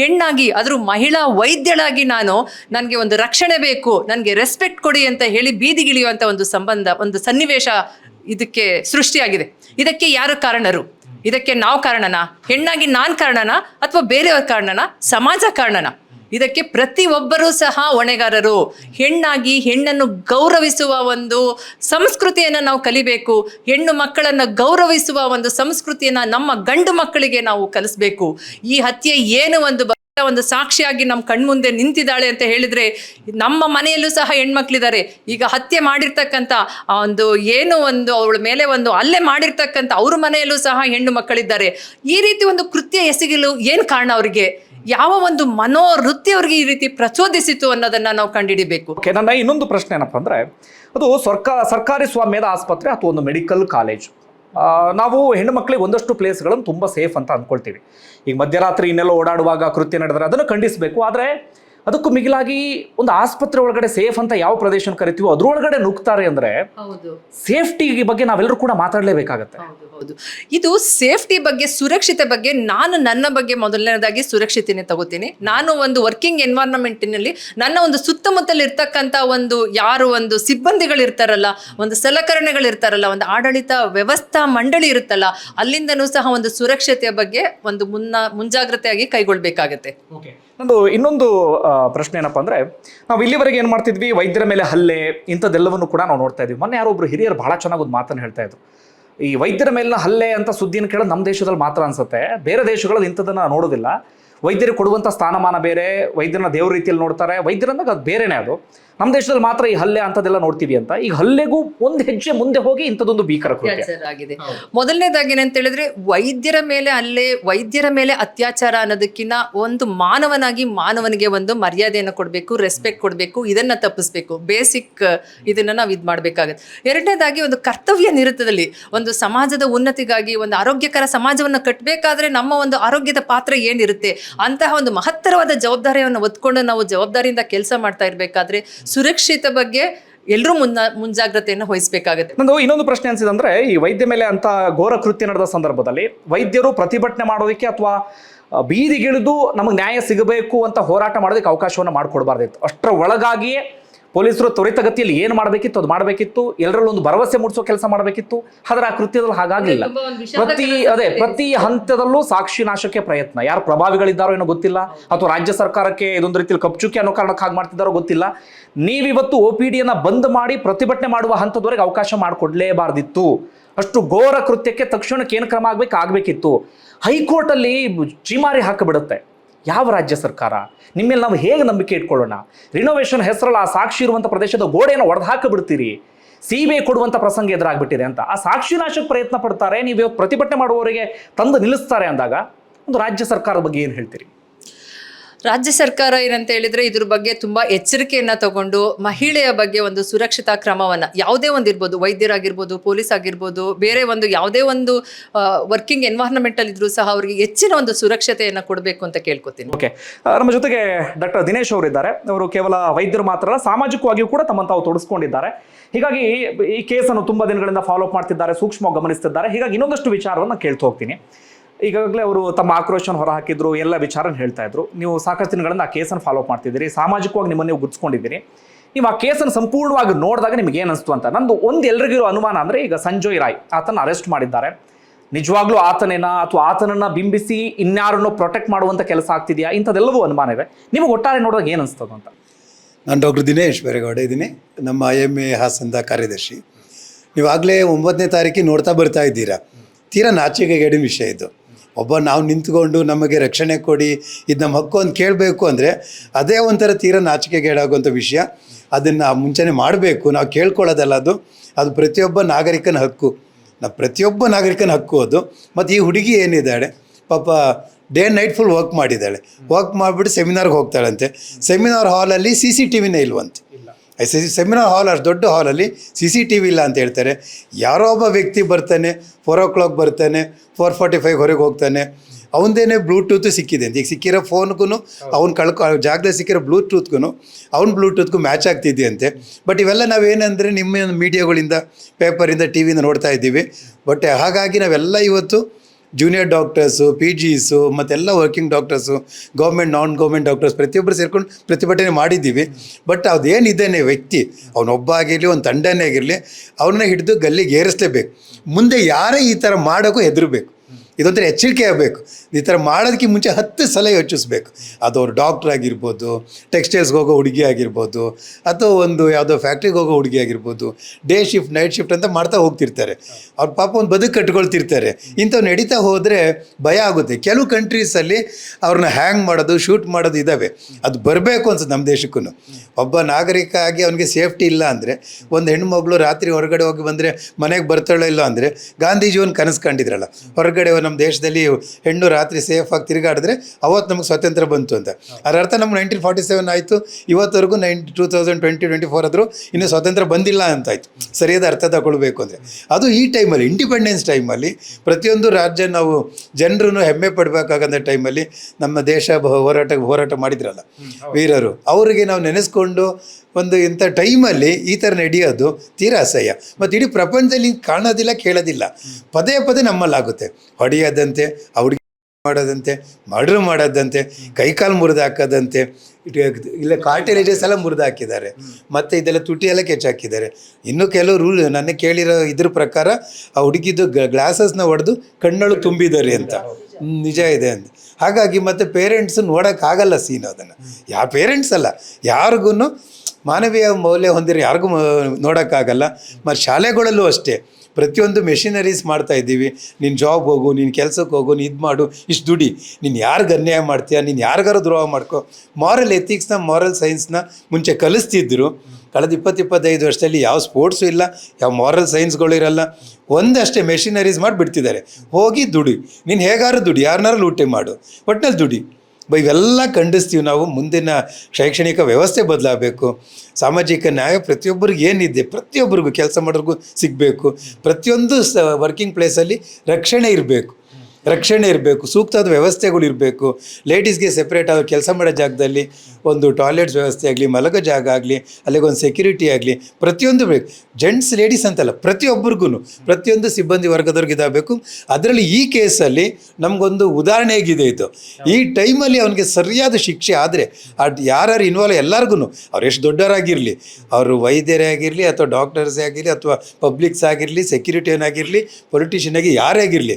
ಹೆಣ್ಣಾಗಿ ಅದ್ರ ಮಹಿಳಾ ವೈದ್ಯಳಾಗಿ ನಾನು ನನಗೆ ಒಂದು ರಕ್ಷಣೆ ಬೇಕು, ನನಗೆ ರೆಸ್ಪೆಕ್ಟ್ ಕೊಡಿ ಅಂತ ಹೇಳಿ ಬೀದಿಗಿಳಿಯುವಂತ ಒಂದು ಸಂಬಂಧ, ಒಂದು ಸನ್ನಿವೇಶ ಇದಕ್ಕೆ ಸೃಷ್ಟಿಯಾಗಿದೆ. ಇದಕ್ಕೆ ಯಾರು ಕಾರಣರು? ಇದಕ್ಕೆ ನಾವು ಕಾರಣನ? ಹೆಣ್ಣಾಗಿ ನಾನು ಕಾರಣನ? ಅಥವಾ ಬೇರೆಯವ್ರ ಕಾರಣನ? ಸಮಾಜ ಕಾರಣನ? ಇದಕ್ಕೆ ಪ್ರತಿಯೊಬ್ಬರೂ ಸಹ ಹೊಣೆಗಾರರು. ಹೆಣ್ಣಾಗಿ ಹೆಣ್ಣನ್ನು ಗೌರವಿಸುವ ಒಂದು ಸಂಸ್ಕೃತಿಯನ್ನು ನಾವು ಕಲಿಬೇಕು. ಹೆಣ್ಣು ಮಕ್ಕಳನ್ನು ಗೌರವಿಸುವ ಒಂದು ಸಂಸ್ಕೃತಿಯನ್ನ ನಮ್ಮ ಗಂಡು ಮಕ್ಕಳಿಗೆ ನಾವು ಕಲಿಸ್ಬೇಕು. ಈ ಹತ್ಯೆ ಏನು ಒಂದು ಒಂದು ಸಾಕ್ಷಿಯಾಗಿ ನಮ್ಮ ಕಣ್ಮುಂದೆ ನಿಂತಿದ್ದಾಳೆ ಅಂತ ಹೇಳಿದ್ರೆ ನಮ್ಮ ಮನೆಯಲ್ಲೂ ಸಹ ಹೆಣ್ಮಕ್ಳಿದ್ದಾರೆ. ಈಗ ಹತ್ಯೆ ಮಾಡಿರ್ತಕ್ಕಂಥ ಆ ಒಂದು ಏನು ಒಂದು ಅವಳ ಮೇಲೆ ಒಂದು ಅಲ್ಲೇ ಮಾಡಿರ್ತಕ್ಕಂಥ ಅವ್ರ ಮನೆಯಲ್ಲೂ ಸಹ ಹೆಣ್ಣು ಮಕ್ಕಳಿದ್ದಾರೆ. ಈ ರೀತಿ ಒಂದು ಕೃತ್ಯ ಎಸಗಿಲು ಏನು ಕಾರಣ ಅವರಿಗೆ? ಯಾವ ಒಂದು ಮನೋವೃತ್ತಿ ಅವ್ರಿಗೆ ಈ ರೀತಿ ಪ್ರಚೋದಿಸಿತು ಅನ್ನೋದನ್ನ ನಾವು ಕಂಡುಹಿಡಿಬೇಕು ಓಕೆ, ನನ್ನ ಇನ್ನೊಂದು ಪ್ರಶ್ನೆ ಏನಪ್ಪ ಅಂದ್ರೆ, ಅದು ಸರ್ಕಾರ ಸರ್ಕಾರಿ ಸ್ವಾಮ್ಯದ ಆಸ್ಪತ್ರೆ ಅಥವಾ ಒಂದು ಮೆಡಿಕಲ್ ಕಾಲೇಜ್. ನಾವು ಹೆಣ್ಣು ಮಕ್ಕಳಿಗೆ ಒಂದಷ್ಟು ಪ್ಲೇಸ್ಗಳನ್ನು ತುಂಬ ಸೇಫ್ ಅಂತ ಅಂದ್ಕೊಳ್ತೀವಿ. ಈಗ ಮಧ್ಯರಾತ್ರಿ ಇನ್ನೆಲ್ಲ ಓಡಾಡುವಾಗ ಕೃತ್ಯ ನಡೆದರೆ ಅದನ್ನು ಖಂಡಿಸಬೇಕು. ಆದರೆ ಅದಕ್ಕೂ ಮಿಗಿಲಾಗಿ ಒಂದು ಆಸ್ಪತ್ರೆ ಒಳಗಡೆ ಸೇಫ್ ಅಂತ ಯಾವ ಪ್ರದೇಶ ಕರಿತೀವೋ ಅದ್ರೊಳಗಡೆ ನುಗ್ತಾರೆ ಅಂದ್ರೆ ಹೌದು. ಸೇಫ್ಟಿ ಬಗ್ಗೆ ನಾವೆಲ್ಲರೂ ಕೂಡ ಮಾತಾಡಲೇಬೇಕಾಗತ್ತೆ. ಹೌದು ಹೌದು. ಇದು ಸೇಫ್ಟಿ ಬಗ್ಗೆ ಸುರಕ್ಷತೆ ಬಗ್ಗೆ ನಾನು ನನ್ನ ಬಗ್ಗೆ ಮೊದಲನೇದಾಗಿ ಸುರಕ್ಷತೆನೇ ತಗೋತೀನಿ. ನಾನು ಒಂದು ವರ್ಕಿಂಗ್ ಎನ್ವೈರನ್ಮೆಂಟಿನಲ್ಲಿ ನನ್ನ ಒಂದು ಸುತ್ತಮುತ್ತಲು ಇರ್ತಕ್ಕಂಥ ಒಂದು ಯಾರು ಒಂದು ಸಿಬ್ಬಂದಿಗಳು ಇರ್ತಾರಲ್ಲ ಒಂದು ಸಲಕರಣೆಗಳು ಇರ್ತಾರಲ್ಲ ಒಂದು ಆಡಳಿತ ವ್ಯವಸ್ಥಾ ಮಂಡಳಿ ಇರುತ್ತಲ್ಲ ಅಲ್ಲಿಂದನೂ ಸಹ ಒಂದು ಸುರಕ್ಷತೆಯ ಬಗ್ಗೆ ಒಂದು ಮುನ್ನ ಮುಂಜಾಗ್ರತೆಯಾಗಿ ಕೈಗೊಳ್ಬೇಕಾಗತ್ತೆ. ನಂದು ಇನ್ನೊಂದು ಪ್ರಶ್ನೆ ಏನಪ್ಪ ಅಂದ್ರೆ, ನಾವು ಇಲ್ಲಿವರೆಗೆ ಏನು ಮಾಡ್ತಿದ್ವಿ? ವೈದ್ಯರ ಮೇಲೆ ಹಲ್ಲೆ, ಇಂಥದ್ದೆಲ್ಲವನ್ನು ಕೂಡ ನಾವು ನೋಡ್ತಾ ಇದ್ವಿ. ಮೊನ್ನೆ ಯಾರೋ ಒಬ್ರು ಹಿರಿಯರು ಬಹಳ ಚೆನ್ನಾಗಿ ಒಂದು ಮಾತನ್ನು ಹೇಳ್ತಾ ಇದ್ರು. ಈ ವೈದ್ಯರ ಮೇಲಿನ ಹಲ್ಲೆ ಅಂತ ಸುದ್ದಿನ ಕೇಳೋದು ನಮ್ಮ ದೇಶದಲ್ಲಿ ಮಾತ್ರ ಅನ್ಸುತ್ತೆ. ಬೇರೆ ದೇಶಗಳಲ್ಲಿ ಇಂಥದ್ದನ್ನು ನೋಡೋದಿಲ್ಲ. ವೈದ್ಯರಿಗೆ ಕೊಡುವಂಥ ಸ್ಥಾನಮಾನ ಬೇರೆ, ವೈದ್ಯರನ್ನ ದೇವ್ರ ರೀತಿಯಲ್ಲಿ ನೋಡ್ತಾರೆ. ವೈದ್ಯರಂದಾಗ ಅದು ಬೇರೆನೇ ಅದು. ನಮ್ಮ ದೇಶದಲ್ಲಿ ಮಾತ್ರ ಈ ಹಲ್ಲೆ ಅಂತದೆಲ್ಲ ನೋಡ್ತೀವಿ ಅಂತ. ಈ ಹಲ್ಲೆಗೂ ಒಂದು ಹೆಜ್ಜೆ ಮುಂದೆ ಹೋಗಿ ಇಂಥದ್ದೊಂದು ಭೀಕರ ಆಗಿದೆ. ಮೊದಲನೇದಾಗಿ ಏನಂತ ಹೇಳಿದ್ರೆ ವೈದ್ಯರ ಮೇಲೆ ಅಲ್ಲೇ ವೈದ್ಯರ ಮೇಲೆ ಅತ್ಯಾಚಾರ ಅನ್ನೋದಕ್ಕಿಂತ ಒಂದು ಮಾನವನಾಗಿ ಮಾನವನಿಗೆ ಒಂದು ಮರ್ಯಾದೆಯನ್ನು ಕೊಡಬೇಕು ರೆಸ್ಪೆಕ್ಟ್ ಕೊಡಬೇಕು ಇದನ್ನ ತಪ್ಪಿಸ್ಬೇಕು. ಬೇಸಿಕ್ ಇದನ್ನ ನಾವು ಇದು ಮಾಡಬೇಕಾಗುತ್ತೆ. ಎರಡನೇದಾಗಿ ಒಂದು ಕರ್ತವ್ಯ ನಿರತದಲ್ಲಿ ಒಂದು ಸಮಾಜದ ಉನ್ನತಿಗಾಗಿ ಒಂದು ಆರೋಗ್ಯಕರ ಸಮಾಜವನ್ನು ಕಟ್ಟಬೇಕಾದ್ರೆ ನಮ್ಮ ಒಂದು ಆರೋಗ್ಯದ ಪಾತ್ರ ಏನಿರುತ್ತೆ ಅಂತಹ ಒಂದು ಮಹತ್ತರವಾದ ಜವಾಬ್ದಾರಿಯನ್ನು ಒತ್ಕೊಂಡು ನಾವು ಜವಾಬ್ದಾರಿಯಿಂದ ಕೆಲಸ ಮಾಡ್ತಾ ಇರಬೇಕಾದ್ರೆ ಸುರಕ್ಷಿತ ಬಗ್ಗೆ ಎಲ್ಲರೂ ಮುನ್ನ ಮುಂಜಾಗ್ರತೆಯನ್ನು ವಹಿಸಬೇಕಾಗುತ್ತೆ. ನಂದು ಇನ್ನೊಂದು ಪ್ರಶ್ನೆ ಅನ್ಸಿದಂದ್ರೆ ಈ ವೈದ್ಯ ಮೇಲೆ ಅಂತ ಘೋರ ಕೃತ್ಯ ನಡೆದ ಸಂದರ್ಭದಲ್ಲಿ ವೈದ್ಯರು ಪ್ರತಿಭಟನೆ ಮಾಡೋದಕ್ಕೆ ಅಥವಾ ಬೀದಿಗಿಳಿದು ನಮಗೆ ನ್ಯಾಯ ಸಿಗಬೇಕು ಅಂತ ಹೋರಾಟ ಮಾಡೋದಕ್ಕೆ ಅವಕಾಶವನ್ನು ಮಾಡಿಕೊಡ್ಬಾರ್ದಿತ್ತು. ಅಷ್ಟರ ಒಳಗಾಗಿಯೇ ಪೊಲೀಸರು ತ್ವರಿತಗತಿಯಲ್ಲಿ ಏನು ಮಾಡಬೇಕಿತ್ತು ಅದು ಮಾಡಬೇಕಿತ್ತು ಎಲ್ಲರಲ್ಲೂ ಒಂದು ಭರವಸೆ ಮೂಡಿಸೋ ಕೆಲಸ ಮಾಡಬೇಕಿತ್ತು ಆದರೆ ಆ ಕೃತ್ಯದಲ್ಲಿ ಹಾಗಾಗಲಿಲ್ಲ. ಪ್ರತಿ ಅದೇ ಪ್ರತಿ ಹಂತದಲ್ಲೂ ಸಾಕ್ಷಿ ನಾಶಕ್ಕೆ ಪ್ರಯತ್ನ. ಯಾರು ಪ್ರಭಾವಿಗಳಿದ್ದಾರೋ ಏನೋ ಗೊತ್ತಿಲ್ಲ ಅಥವಾ ರಾಜ್ಯ ಸರ್ಕಾರಕ್ಕೆ ಇದೊಂದು ರೀತಿಯಲ್ಲಿ ಕಪ್ಚುಕಿ ಅನ್ನೋ ಕಾರಣಕ್ಕೆ ಹಾಗೆ ಮಾಡ್ತಿದ್ದಾರೋ ಗೊತ್ತಿಲ್ಲ. ನೀವಿವತ್ತು ಒ ಪಿ ಡಿಯನ್ನು ಬಂದ್ ಮಾಡಿ ಪ್ರತಿಭಟನೆ ಮಾಡುವ ಹಂತದವರೆಗೆ ಅವಕಾಶ ಮಾಡಿಕೊಡ್ಲೇಬಾರ್ದಿತ್ತು. ಅಷ್ಟು ಘೋರ ಕೃತ್ಯಕ್ಕೆ ತಕ್ಷಣಕ್ಕೆ ಏನು ಕ್ರಮ ಆಗಬೇಕು ಆಗಬೇಕಿತ್ತು. ಹೈಕೋರ್ಟಲ್ಲಿ ಚೀಮಾರಿ ಹಾಕಿಬಿಡುತ್ತೆ. ಯಾವ ರಾಜ್ಯ ಸರ್ಕಾರ? ನಿಮ್ಮ ಮೇಲೆ ನಾವು ಹೇಗೆ ನಂಬಿಕೆ ಇಟ್ಕೊಳ್ಳೋಣ? ರಿನೋವೇಷನ್ ಹೆಸರಲ್ಲಿ, ಆ ಸಾಕ್ಷಿ ಇರುವಂಥ ಪ್ರದೇಶದ ಗೋಡೆಯನ್ನು ಒಡೆದು ಹಾಕಿಬಿಡ್ತೀರಿ. ಸಿ ಬಿ ಐ ಕೊಡುವಂಥ ಪ್ರಸಂಗ ಎದುರಾಗ್ಬಿಟ್ಟಿದೆ ಅಂತ. ಆ ಸಾಕ್ಷಿ ನಾಶಕ್ಕೆ ಪ್ರಯತ್ನ ಪಡ್ತಾರೆ ನೀವು ಪ್ರತಿಭಟನೆ ಮಾಡುವವರಿಗೆ ತಂದು ನಿಲ್ಲಿಸ್ತಾರೆ ಅಂದಾಗ ಒಂದು ರಾಜ್ಯ ಸರ್ಕಾರದ ಬಗ್ಗೆ ಏನು ಹೇಳ್ತೀರಿ? ರಾಜ್ಯ ಸರ್ಕಾರ ಏನಂತ ಹೇಳಿದ್ರೆ ಇದ್ರ ಬಗ್ಗೆ ತುಂಬಾ ಎಚ್ಚರಿಕೆಯನ್ನ ತಗೊಂಡು ಮಹಿಳೆಯ ಬಗ್ಗೆ ಒಂದು ಸುರಕ್ಷತಾ ಕ್ರಮವನ್ನ, ಯಾವುದೇ ಒಂದು ಇರ್ಬೋದು, ವೈದ್ಯರಾಗಿರ್ಬೋದು, ಪೊಲೀಸ್ ಆಗಿರ್ಬೋದು, ಬೇರೆ ಒಂದು ಯಾವುದೇ ಒಂದು ವರ್ಕಿಂಗ್ ಎನ್ವೈರನ್ಮೆಂಟ್ ಅಲ್ಲಿ ಇದ್ರೂ ಸಹ ಅವರಿಗೆ ಹೆಚ್ಚಿನ ಒಂದು ಸುರಕ್ಷತೆಯನ್ನ ಕೊಡಬೇಕು ಅಂತ ಕೇಳ್ಕೊತೀನಿ. ಓಕೆ. ನಮ್ಮ ಜೊತೆಗೆ ಡಾಕ್ಟರ್ ದಿನೇಶ್ ಅವರು ಇದ್ದಾರೆ ಅವರು ಕೇವಲ ವೈದ್ಯರು ಮಾತ್ರ ಸಾಮಾಜಿಕವಾಗಿಯೂ ಕೂಡ ತಮ್ಮನ್ನು ತಾವು ತೊಡಸ್ಕೊಂಡಿದ್ದಾರೆ. ಹೀಗಾಗಿ ಈ ಕೇಸನ್ನು ತುಂಬಾ ದಿನಗಳಿಂದ ಫಾಲೋ ಅಪ್ ಮಾಡ್ತಿದ್ದಾರೆ, ಸೂಕ್ಷ್ಮವಾಗಿ ಗಮನಿಸ್ತಿದ್ದಾರೆ. ಹೀಗಾಗಿ ಇನ್ನೊಂದಷ್ಟು ವಿಚಾರವನ್ನು ಕೇಳ್ತಾ ಹೋಗ್ತೀನಿ. ಈಗಾಗಲೇ ಅವರು ತಮ್ಮ ಆಕ್ರೋಶವನ್ನು ಹೊರಹಾಕಿದ್ರು, ಎಲ್ಲ ವಿಚಾರನ ಹೇಳ್ತಾ ಇದ್ರು. ನೀವು ಸಾಕಷ್ಟು ದಿನಗಳಿಂದ ಆ ಕೇಸನ್ನು ಫಾಲೋ ಮಾಡ್ತಿದ್ದೀರಿ. ಸಾಮಾಜಿಕವಾಗಿ ನಿಮ್ಮನ್ನು ನೀವು ಗುರ್ಸ್ಕೊಂಡಿದ್ದೀರಿ ನೀವು ಆ ಕೇಸನ್ನು ಸಂಪೂರ್ಣವಾಗಿ ನೋಡಿದಾಗ ನಿಮ್ಗೆ ಏನು ಅನಿಸ್ತು ಅಂತ. ನಂದು ಒಂದು ಎಲ್ರಿಗಿರೋ ಅನುಮಾನ ಅಂದರೆ ಈಗ ಸಂಜಯ್ ರಾಯ್ ಆತನ ಅರೆಸ್ಟ್ ಮಾಡಿದ್ದಾರೆ. ನಿಜವಾಗ್ಲೂ ಆತನೇನ ಅಥವಾ ಆತನನ್ನ ಬಿಂಬಿಸಿ ಇನ್ಯಾರನ್ನು ಪ್ರೊಟೆಕ್ಟ್ ಮಾಡುವಂಥ ಕೆಲಸ ಆಗ್ತಿದೆಯಾ? ಇಂಥದ್ದೆಲ್ಲವೂ ಅನುಮಾನ ಇದೆ. ನಿಮಗೆ ಒಟ್ಟಾರೆ ನೋಡಿದಾಗ ಏನು ಅನಿಸ್ತದ ಅಂತ? ನಾನು ಡಾಕ್ಟರ್ ದಿನೇಶ್ ಬೇರೆಗೌಡ ಇದ್ದೀನಿ. ನಮ್ಮ ಐ ಎಂ ಎ ಹಾಸನದ ಕಾರ್ಯದರ್ಶಿ. ನೀವಾಗಲೇ ಒಂಬತ್ತನೇ ತಾರೀಕಿಗೆ ನೋಡ್ತಾ ಬರ್ತಾ ಇದ್ದೀರಾ. ತೀರಾ ನಾಚಿಕೆಗೇಡಿನ ವಿಷಯ ಇದು. ಒಬ್ಬ ನಾವು ನಿಂತ್ಕೊಂಡು ನಮಗೆ ರಕ್ಷಣೆ ಕೊಡಿ, ಇದು ನಮ್ಮ ಹಕ್ಕು ಅಂತ ಕೇಳಬೇಕು ಅಂದರೆ ಅದೇ ಒಂಥರ ತೀರ ನಾಚಿಕೆಗೇಡಾಗುವಂಥ ವಿಷಯ. ಅದನ್ನು ಮುಂಚೆನೇ ಮಾಡಬೇಕು, ನಾವು ಕೇಳ್ಕೊಳ್ಳೋದಲ್ಲ ಅದು. ಅದು ಪ್ರತಿಯೊಬ್ಬ ನಾಗರಿಕನ ಹಕ್ಕು. ನಾವು ಪ್ರತಿಯೊಬ್ಬ ನಾಗರಿಕನ ಹಕ್ಕು ಅದು. ಮತ್ತು ಈ ಹುಡುಗಿ ಏನಿದ್ದಾಳೆ, ಪಾಪ ಡೇ ನೈಟ್ ಫುಲ್ ವರ್ಕ್ ಮಾಡಿದ್ದಾಳೆ. ವರ್ಕ್ ಮಾಡಿಬಿಟ್ಟು ಸೆಮಿನಾರ್ಗೆ ಹೋಗ್ತಾಳಂತೆ. ಸೆಮಿನಾರ್ ಹಾಲಲ್ಲಿ ಸಿ ಸಿ ಟಿ ವಿನೇ ಇಲ್ವಂತೆ. ಸೆಮಿನಾರ್ ಹಾಲ್ ಅಷ್ಟು ದೊಡ್ಡ ಹಾಲಲ್ಲಿ ಸಿ ಸಿ ಟಿ ವಿ ಇಲ್ಲ ಅಂತ ಹೇಳ್ತಾರೆ. ಯಾರೋ ಒಬ್ಬ ವ್ಯಕ್ತಿ ಬರ್ತಾನೆ ಫೋರ್ ಓ ಕ್ಲಾಕ್ ಬರ್ತಾನೆ ಫೋರ್ ಫಾರ್ಟಿ ಫೈವ್ ಹೊರಗೆ ಹೋಗ್ತಾನೆ. ಅವನದೇನೆ ಬ್ಲೂಟೂತ್ ಸಿಕ್ಕಿದೆ ಅಂತ. ಈಗ ಸಿಕ್ಕಿರೋ ಫೋನ್ಗೂ ಅವ್ನು ಕಳ್ಕೊ ಜಾಗದಲ್ಲಿ ಸಿಕ್ಕಿರೋ ಬ್ಲೂಟೂತ್ಗೂ ಅವ್ನ ಬ್ಲೂಟೂತ್ಗೂ ಮ್ಯಾಚ್ ಆಗ್ತಿದೆಯಂತೆ ಬಟ್ ಇವೆಲ್ಲ ನಾವೇನಂದರೆ ನಿಮ್ಮ ಮೀಡಿಯಾಗಳಿಂದ ಪೇಪರಿಂದ ಟಿ ವಿಯಿಂದ ನೋಡ್ತಾ ಇದ್ದೀವಿ. ಬಟ್ ಹಾಗಾಗಿ ನಾವೆಲ್ಲ ಇವತ್ತು ಜೂನಿಯರ್ ಡಾಕ್ಟರ್ಸು ಪಿ ಜಿಸು ಮತ್ತೆಲ್ಲ working doctors government non government doctors ಪ್ರತಿಯೊಬ್ಬರು ಸೇರ್ಕೊಂಡು ಪ್ರತಿಭಟನೆ ಮಾಡಿದ್ದೀವಿ. ಬಟ್ ಅದೇನಿದ್ದಾನೆ ವ್ಯಕ್ತಿ, ಅವನೊಬ್ಬ ಆಗಿರಲಿ, ಒಂದು ತಂಡನೇ ಆಗಿರಲಿ ಅವನ್ನ ಹಿಡಿದು ಗಲ್ಲಿಗೆ ಏರಿಸಲೇಬೇಕು ಮುಂದೆ ಯಾರೇ ಈ ಥರ ಮಾಡೋಕ್ಕೂ ಹೆದರಬೇಕು. ಇದೊಂಥರ ಎಚ್ಚರಿಕೆ ಆಗಬೇಕು. ಈ ಥರ ಮಾಡೋದಕ್ಕೆ ಮುಂಚೆ ಹತ್ತು ಸಲ ಯೋಚಿಸ್ಬೇಕು. ಅದು ಅವ್ರು ಡಾಕ್ಟ್ರ್ ಆಗಿರ್ಬೋದು ಟೆಕ್ಸ್ಟೈಲ್ಸ್ಗೆ ಹೋಗೋ ಹುಡುಗಿ ಆಗಿರ್ಬೋದು, ಅಥವಾ ಒಂದು ಯಾವುದೋ ಫ್ಯಾಕ್ಟ್ರಿಗೆ ಹೋಗೋ ಹುಡುಗಿ ಆಗಿರ್ಬೋದು ಡೇ ಶಿಫ್ಟ್ ನೈಟ್ ಶಿಫ್ಟ್ ಅಂತ ಮಾಡ್ತಾ ಹೋಗ್ತಿರ್ತಾರೆ. ಅವ್ರ ಪಾಪ ಒಂದು ಬದುಕು ಕಟ್ಕೊಳ್ತಿರ್ತಾರೆ. ಇಂಥವು ನಡೀತಾ ಹೋದರೆ ಭಯ ಆಗುತ್ತೆ. ಕೆಲವು ಕಂಟ್ರೀಸಲ್ಲಿ ಅವ್ರನ್ನ ಹ್ಯಾಂಗ್ ಮಾಡೋದು ಶೂಟ್ ಮಾಡೋದು ಇದ್ದಾವೆ ಅದು ಬರಬೇಕು ಅನ್ಸುತ್ತೆ ನಮ್ಮ ದೇಶಕ್ಕೂ ಒಬ್ಬ ನಾಗರಿಕ ಆಗಿ ಅವನಿಗೆ ಸೇಫ್ಟಿ ಇಲ್ಲ ಅಂದರೆ, ಒಂದು ಹೆಣ್ಮಗಳು ರಾತ್ರಿ ಹೊರಗಡೆ ಹೋಗಿ ಬಂದರೆ ಮನೆಗೆ ಬರ್ತಾಳೋ ಇಲ್ಲ ಅಂದರೆ ಗಾಂಧೀಜಿ ಒಂದು ಕನಸು ಕಂಡಿದ್ರಲ್ಲ. ಹೊರಗಡೆ ನಮ್ಮ ದೇಶದಲ್ಲಿ ಹೆಣ್ಣು ರಾತ್ರಿ ಸೇಫ್ ಆಗಿ ತಿರುಗಾಡಿದ್ರೆ ಅವತ್ತು ನಮಗೆ ಸ್ವಾತಂತ್ರ್ಯ ಬಂತು ಅಂತ. ಅದರ ಅರ್ಥ ನಮ್ಗೆ ನೈನ್ಟೀನ್ ಫಾರ್ಟಿ ಸೆವೆನ್ ಆಯಿತು ಇವತ್ತವರೆಗೂ nine two thousand twenty twenty four ಆದರೂ ಇನ್ನೂ ಸ್ವಾತಂತ್ರ್ಯ ಬಂದಿಲ್ಲ ಅಂತಾಯ್ತು. ಸರಿಯಾದ ಅರ್ಥ ತಗೊಳ್ಬೇಕು ಅಂದರೆ ಅದು ಈ ಟೈಮಲ್ಲಿ ಇಂಡಿಪೆಂಡೆನ್ಸ್ ಟೈಮಲ್ಲಿ ಪ್ರತಿಯೊಂದು ರಾಜ್ಯ ನಾವು ಜನರನ್ನು ಹೆಮ್ಮೆ ಪಡಬೇಕಾಗಂಥ ಟೈಮಲ್ಲಿ ನಮ್ಮ ದೇಶ ಹೋರಾಟ ಹೋರಾಟ ಮಾಡಿದ್ರಲ್ಲ ವೀರರು. ಅವರಿಗೆ ನಾವು ನೆನೆಸ್ಕೊಂಡು ಒಂದು ಇಂಥ ಟೈಮಲ್ಲಿ ಈ ಥರ ನಡೆಯೋದು ತೀರಾ ಅಸಹ್ಯ. ಮತ್ತು ಇಡೀ ಪ್ರಪಂಚದಲ್ಲಿ ಕಾಣೋದಿಲ್ಲ, ಕೇಳೋದಿಲ್ಲ. ಪದೇ ಪದೇ ನಮ್ಮಲ್ಲಾಗುತ್ತೆ. ಹೊಡೆಯೋದಂತೆ, ಅವ್ರಿಗೆ ಮಾಡೋದಂತೆ, ಮರ್ಡ್ರ್ ಮಾಡೋದಂತೆ, ಕೈಕಾಲು ಮುರಿದು ಹಾಕೋದಂತೆ ಇಲ್ಲ ಕಾರ್ಟಿಲೇಜಸ್ ಎಲ್ಲ ಮುರಿದು ಹಾಕಿದ್ದಾರೆ. ಮತ್ತು ಇದೆಲ್ಲ ತುಟಿ ಎಲ್ಲ ಕೆಚ್ಚ ಹಾಕಿದ್ದಾರೆ. ಇನ್ನು ಕೆಲವು ರೂಲ್ ನನಗೆ ಕೇಳಿರೋ ಇದ್ರ ಪ್ರಕಾರ ಆ ಹುಡುಗಿದ್ದು ಗ್ಲಾಸಸ್ನ ಹೊಡೆದು ಕಣ್ಣಳು ತುಂಬಿದ್ದಾರೆ ಅಂತ. ನಿಜ ಇದೆ ಅಂತ. ಹಾಗಾಗಿ ಮತ್ತು ಪೇರೆಂಟ್ಸು ನೋಡೋಕ್ಕಾಗಲ್ಲ ಸೀನ್ ಅದನ್ನು. ಯಾವ ಪೇರೆಂಟ್ಸ್ ಅಲ್ಲ ಯಾರಿಗೂ ಮಾನವೀಯ ಮೌಲ್ಯ ಹೊಂದಿರೋ ಯಾರಿಗೂ ನೋಡೋಕ್ಕಾಗಲ್ಲ. ಮತ್ತು ಶಾಲೆಗಳಲ್ಲೂ ಅಷ್ಟೇ. ಪ್ರತಿಯೊಂದು ಮೆಷಿನರೀಸ್ ಮಾಡ್ತಾ ಇದ್ದೀವಿ. ನಿನ್ನ ಜಾಬ್ ಹೋಗು ನಿನ್ನ ಕೆಲಸಕ್ಕೆ ಹೋಗು, ನೀನು ಇದು ಮಾಡು, ಇಷ್ಟು ದುಡಿ. ನೀನು ಯಾರಿಗೆ ಅನ್ಯಾಯ ಮಾಡ್ತೀಯ, ನೀನು ಯಾರಿಗಾರು ದ್ರೋಹ ಮಾಡ್ಕೊ. ಮಾರಲ್ ಎಥಿಕ್ಸ್ನ ಮಾರಲ್ ಸೈನ್ಸ್ನ ಮುಂಚೆ ಕಲಿಸ್ತಿದ್ರು. ಕಳೆದ ಇಪ್ಪತ್ತು ಇಪ್ಪತ್ತೈದು ವರ್ಷದಲ್ಲಿ ಯಾವ ಸ್ಪೋರ್ಟ್ಸು ಇಲ್ಲ, ಯಾವ ಮಾರಲ್ ಸೈನ್ಸ್ಗಳು ಇರಲ್ಲ. ಒಂದಷ್ಟೇ ಮೆಷಿನರೀಸ್ ಮಾಡಿ ಬಿಡ್ತಿದ್ದಾರೆ ಹೋಗಿ ದುಡಿ. ನೀನು ಹೇಗಾರು ದುಡಿ ಯಾರನ್ನಾರು ಲೂಟಿ ಮಾಡು. ಒಟ್ಟಿನಲ್ಲಿ ದುಡಿ. ಬ ಇವೆಲ್ಲ ಖಂಡಿಸ್ತೀವಿ ನಾವು. ಮುಂದಿನ ಶೈಕ್ಷಣಿಕ ವ್ಯವಸ್ಥೆ ಬದಲಾಗಬೇಕು. ಸಾಮಾಜಿಕ ನ್ಯಾಯ ಪ್ರತಿಯೊಬ್ಬರಿಗೂ ಏನಿದೆ, ಪ್ರತಿಯೊಬ್ಬರಿಗೂ ಕೆಲಸ ಮಾಡೋರಿಗೂ ಸಿಗಬೇಕು. ಪ್ರತಿಯೊಂದು ಸ ವರ್ಕಿಂಗ್ ಪ್ಲೇಸಲ್ಲಿ ರಕ್ಷಣೆ ಇರಬೇಕು. ರಕ್ಷಣೆ ಇರಬೇಕು, ಸೂಕ್ತವಾದ ವ್ಯವಸ್ಥೆಗಳು ಇರಬೇಕು. ಲೇಡೀಸ್ಗೆ ಸೆಪ್ರೇಟ್ ಆದ ಕೆಲಸ ಮಾಡೋ ಜಾಗದಲ್ಲಿ ಒಂದು ಟಾಯ್ಲೆಟ್ಸ್ ವ್ಯವಸ್ಥೆ ಆಗಲಿ, ಮಲಗ ಜಾಗ ಆಗಲಿ, ಅಲ್ಲಿಗೆ ಒಂದು ಸೆಕ್ಯೂರಿಟಿ ಆಗಲಿ, ಪ್ರತಿಯೊಂದು ಬೇಕು. ಜೆಂಟ್ಸ್ ಲೇಡೀಸ್ ಅಂತಲ್ಲ ಪ್ರತಿಯೊಬ್ಬರಿಗೂ ಪ್ರತಿಯೊಂದು ಸಿಬ್ಬಂದಿ ವರ್ಗದವ್ರಿಗೆ ಇದಾಗಬೇಕು. ಅದರಲ್ಲಿ ಈ ಕೇಸಲ್ಲಿ ನಮಗೊಂದು ಉದಾಹರಣೆ ಹೇಗಿದೆ ಇದು. ಈ ಟೈಮಲ್ಲಿ ಅವನಿಗೆ ಸರಿಯಾದ ಶಿಕ್ಷೆ ಆದರೆ ಅದು ಯಾರು ಇನ್ವಾಲ್ವ್ ಎಲ್ಲರಿಗೂ ಅವ್ರು ಎಷ್ಟು ದೊಡ್ಡವರಾಗಿರಲಿ, ಅವರು ವೈದ್ಯರೇ ಆಗಿರಲಿ ಅಥವಾ ಡಾಕ್ಟರ್ಸೇ ಆಗಿರಲಿ ಅಥವಾ ಪಬ್ಲಿಕ್ಸ್ ಆಗಿರಲಿ ಸೆಕ್ಯೂರಿಟಿಯನ್ ಆಗಿರಲಿ ಪೊಲಿಟಿಷಿಯನ್ ಆಗಿ ಯಾರೇ ಆಗಿರಲಿ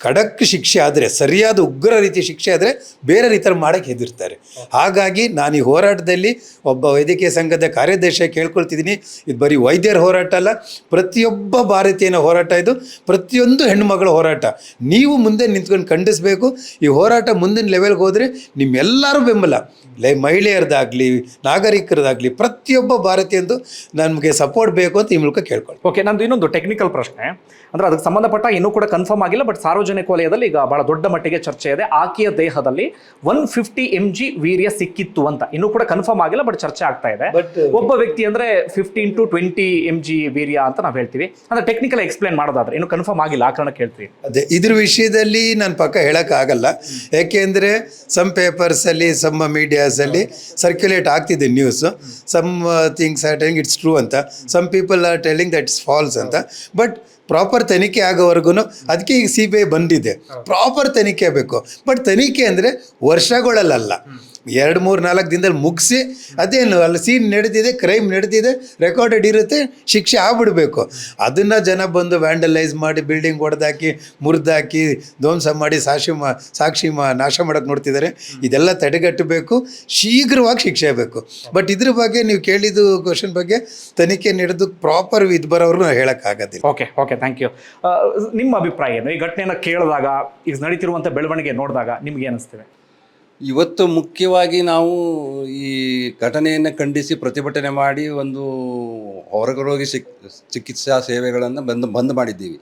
ಖಡಕ್ ಶಿಕ್ಷೆ ಆದರೆ, ಸರಿಯಾದ ಉಗ್ರ ರೀತಿ ಶಿಕ್ಷೆ ಆದರೆ ಬೇರೆ ರೀತಿಯ ಮಾಡೋಕ್ಕೆ ಹೆದಿರ್ತಾರೆ. ಹಾಗಾಗಿ ನಾನು ಈ ಹೋರಾಟದಲ್ಲಿ ಒಬ್ಬ ವೈದ್ಯಕೀಯ ಸಂಘದ ಕಾರ್ಯದರ್ಶಿಯಾಗಿ ಕೇಳ್ಕೊಳ್ತಿದ್ದೀನಿ. ಇದು ಬರೀ ವೈದ್ಯರ ಹೋರಾಟ ಅಲ್ಲ, ಪ್ರತಿಯೊಬ್ಬ ಭಾರತೀಯನ ಹೋರಾಟ ಇದು. ಪ್ರತಿಯೊಂದು ಹೆಣ್ಣುಮಗಳ ಹೋರಾಟ. ನೀವು ಮುಂದೆ ನಿಂತ್ಕೊಂಡು ಖಂಡಿಸಬೇಕು. ಈ ಹೋರಾಟ ಮುಂದಿನ ಲೆವೆಲ್ಗೆ ಹೋದರೆ ನಿಮ್ಮೆಲ್ಲರೂ ಬೆಂಬಲ. ಲೈ, ಮಹಿಳೆಯರದಾಗಲಿ, ನಾಗರಿಕರದಾಗಲಿ, ಪ್ರತಿಯೊಬ್ಬ ಭಾರತೀಯಂದು ನಮಗೆ ಸಪೋರ್ಟ್ ಬೇಕು ಅಂತ ಈ ಮೂಲಕ ಕೇಳ್ಕೊಳ್ಳಿ ಓಕೆ ನಂದು ಇನ್ನೊಂದು ಟೆಕ್ನಿಕಲ್ ಪ್ರಶ್ನೆ. ಅಂದ್ರೆ ಅದಕ್ಕೆ ಸಂಬಂಧಪಟ್ಟ ಇನ್ನೂ ಕೂಡ ಕನ್ಫರ್ಮ್ ಆಗಿಲ್ಲ ಬಟ್ ಸಾರ್ವಜನಿಕ ವಲಯದಲ್ಲಿ ಈಗ ಬಹಳ ದೊಡ್ಡ ಮಟ್ಟಿಗೆ ಚರ್ಚೆ ಇದೆ. ಆಕೆಯ ದೇಹದಲ್ಲಿ ಒನ್ ಫಿಫ್ಟಿ ಎಂ ಜಿ ವೀರ್ಯ ಸಿಕ್ಕಿತ್ತು ಅಂತ. ಇನ್ನೂ ಕೂಡ ಕನ್ಫರ್ಮ್ ಆಗಿಲ್ಲ ಬಟ್ ಚರ್ಚೆ ಆಗ್ತಾ ಇದೆ. ಒಬ್ಬ ವ್ಯಕ್ತಿ ಅಂದ್ರೆ fifteen to twenty M G urea ಅಂತ ನಾವು ಹೇಳ್ತೀವಿ. ಅಂದ್ರೆ ಟೆಕ್ನಿಕಲ್ ಎಕ್ಸ್ಪ್ಲೇನ್ ಮಾಡೋದಾದ್ರೆ ಇನ್ನು ಕನ್ಫರ್ಮ್ ಆಗಿಲ್ಲ ಆ ಕಾರಣಕ್ಕೆ ಹೇಳ್ತೀವಿ ಅದೇ ಇದ್ರ ವಿಷಯದಲ್ಲಿ ನಾನು ಪಕ್ಕ ಹೇಳಕ್ ಆಗಲ್ಲ. ಯಾಕೆಂದ್ರೆ ಸಮ್ ಪೇಪರ್ಸ್ ಅಲ್ಲಿ ಸಮ್ ಮೀಡಿಯಾಸಲ್ಲಿ ಸರ್ಕ್ಯುಲೇಟ್ ಆಗ್ತಿದೆ news some things are telling it's true ಅಂತ. Some people are telling that it's false ಅಂತ. ಬಟ್ ಪ್ರಾಪರ್ ತನಿಖೆ ಆಗೋವರೆಗೂ ಅದಕ್ಕೆ ಈಗ ಸಿ ಬಿ ಐ ಬಂದಿದೆ. ಪ್ರಾಪರ್ ತನಿಖೆ ಬೇಕು. ಬಟ್ ತನಿಖೆ ಅಂದರೆ ವರ್ಷಗಳಲ್ಲ ಎರಡು ಮೂರು ನಾಲ್ಕು ದಿನದಲ್ಲಿ ಮುಗಿಸಿ ಅದೇನು ಅಲ್ಲಿ ಸೀನ್ ನಡೀತಿದೆ ಕ್ರೈಮ್ ನಡೀತಿದೆ ರೆಕಾರ್ಡೆಡ್ ಇರುತ್ತೆ, ಶಿಕ್ಷೆ ಆಗ್ಬಿಡಬೇಕು. ಅದನ್ನು ಜನ ಬಂದು ವ್ಯಾಂಡಲೈಸ್ ಮಾಡಿ ಬಿಲ್ಡಿಂಗ್ ಹೊಡೆದಾಕಿ ಮುರಿದಾಕಿ, ಧ್ವಂಸ ಮಾಡಿ ಸಾಕ್ಷಿ ಮಾ ಸಾಕ್ಷಿ ಮಾ, ನಾಶ ಮಾಡೋಕ್ಕೆ ನೋಡ್ತಿದ್ದಾರೆ. ಇದೆಲ್ಲ ತಡೆಗಟ್ಟಬೇಕು, ಶೀಘ್ರವಾಗಿ ಶಿಕ್ಷೆ ಆಗಬೇಕು. ಬಟ್ ಇದ್ರ ಬಗ್ಗೆ ನೀವು ಕೇಳಿದ್ದು ಕ್ವಶನ್ ಬಗ್ಗೆ ತನಿಖೆ ನಡೆದು ಪ್ರಾಪರ್ ಇದು ಬರೋರು ನಾವು ಹೇಳೋಕ್ಕಾಗೋದಿಲ್ಲ ಓಕೆ ಓಕೆ ಥ್ಯಾಂಕ್ ಯು ನಿಮ್ಮ ಅಭಿಪ್ರಾಯ ಏನು? ಈ ಘಟನೆಯನ್ನು ಕೇಳಿದಾಗ, ಈಗ ನಡೀತಿರುವಂಥ ಬೆಳವಣಿಗೆ ನೋಡಿದಾಗ ನಿಮ್ಗೆ ಅನಿಸ್ತಿದೆ? ಇವತ್ತು ಮುಖ್ಯವಾಗಿ ನಾವು ಈ ಘಟನೆಯನ್ನು ಖಂಡಿಸಿ ಪ್ರತಿಭಟನೆ ಮಾಡಿ ಒಂದು ಹೊರಗರೋಗಿ ಸಿಕ್ ಚಿಕಿತ್ಸಾ ಸೇವೆಗಳನ್ನು ಬಂದ್ ಬಂದ್ ಮಾಡಿದ್ದೀವಿ.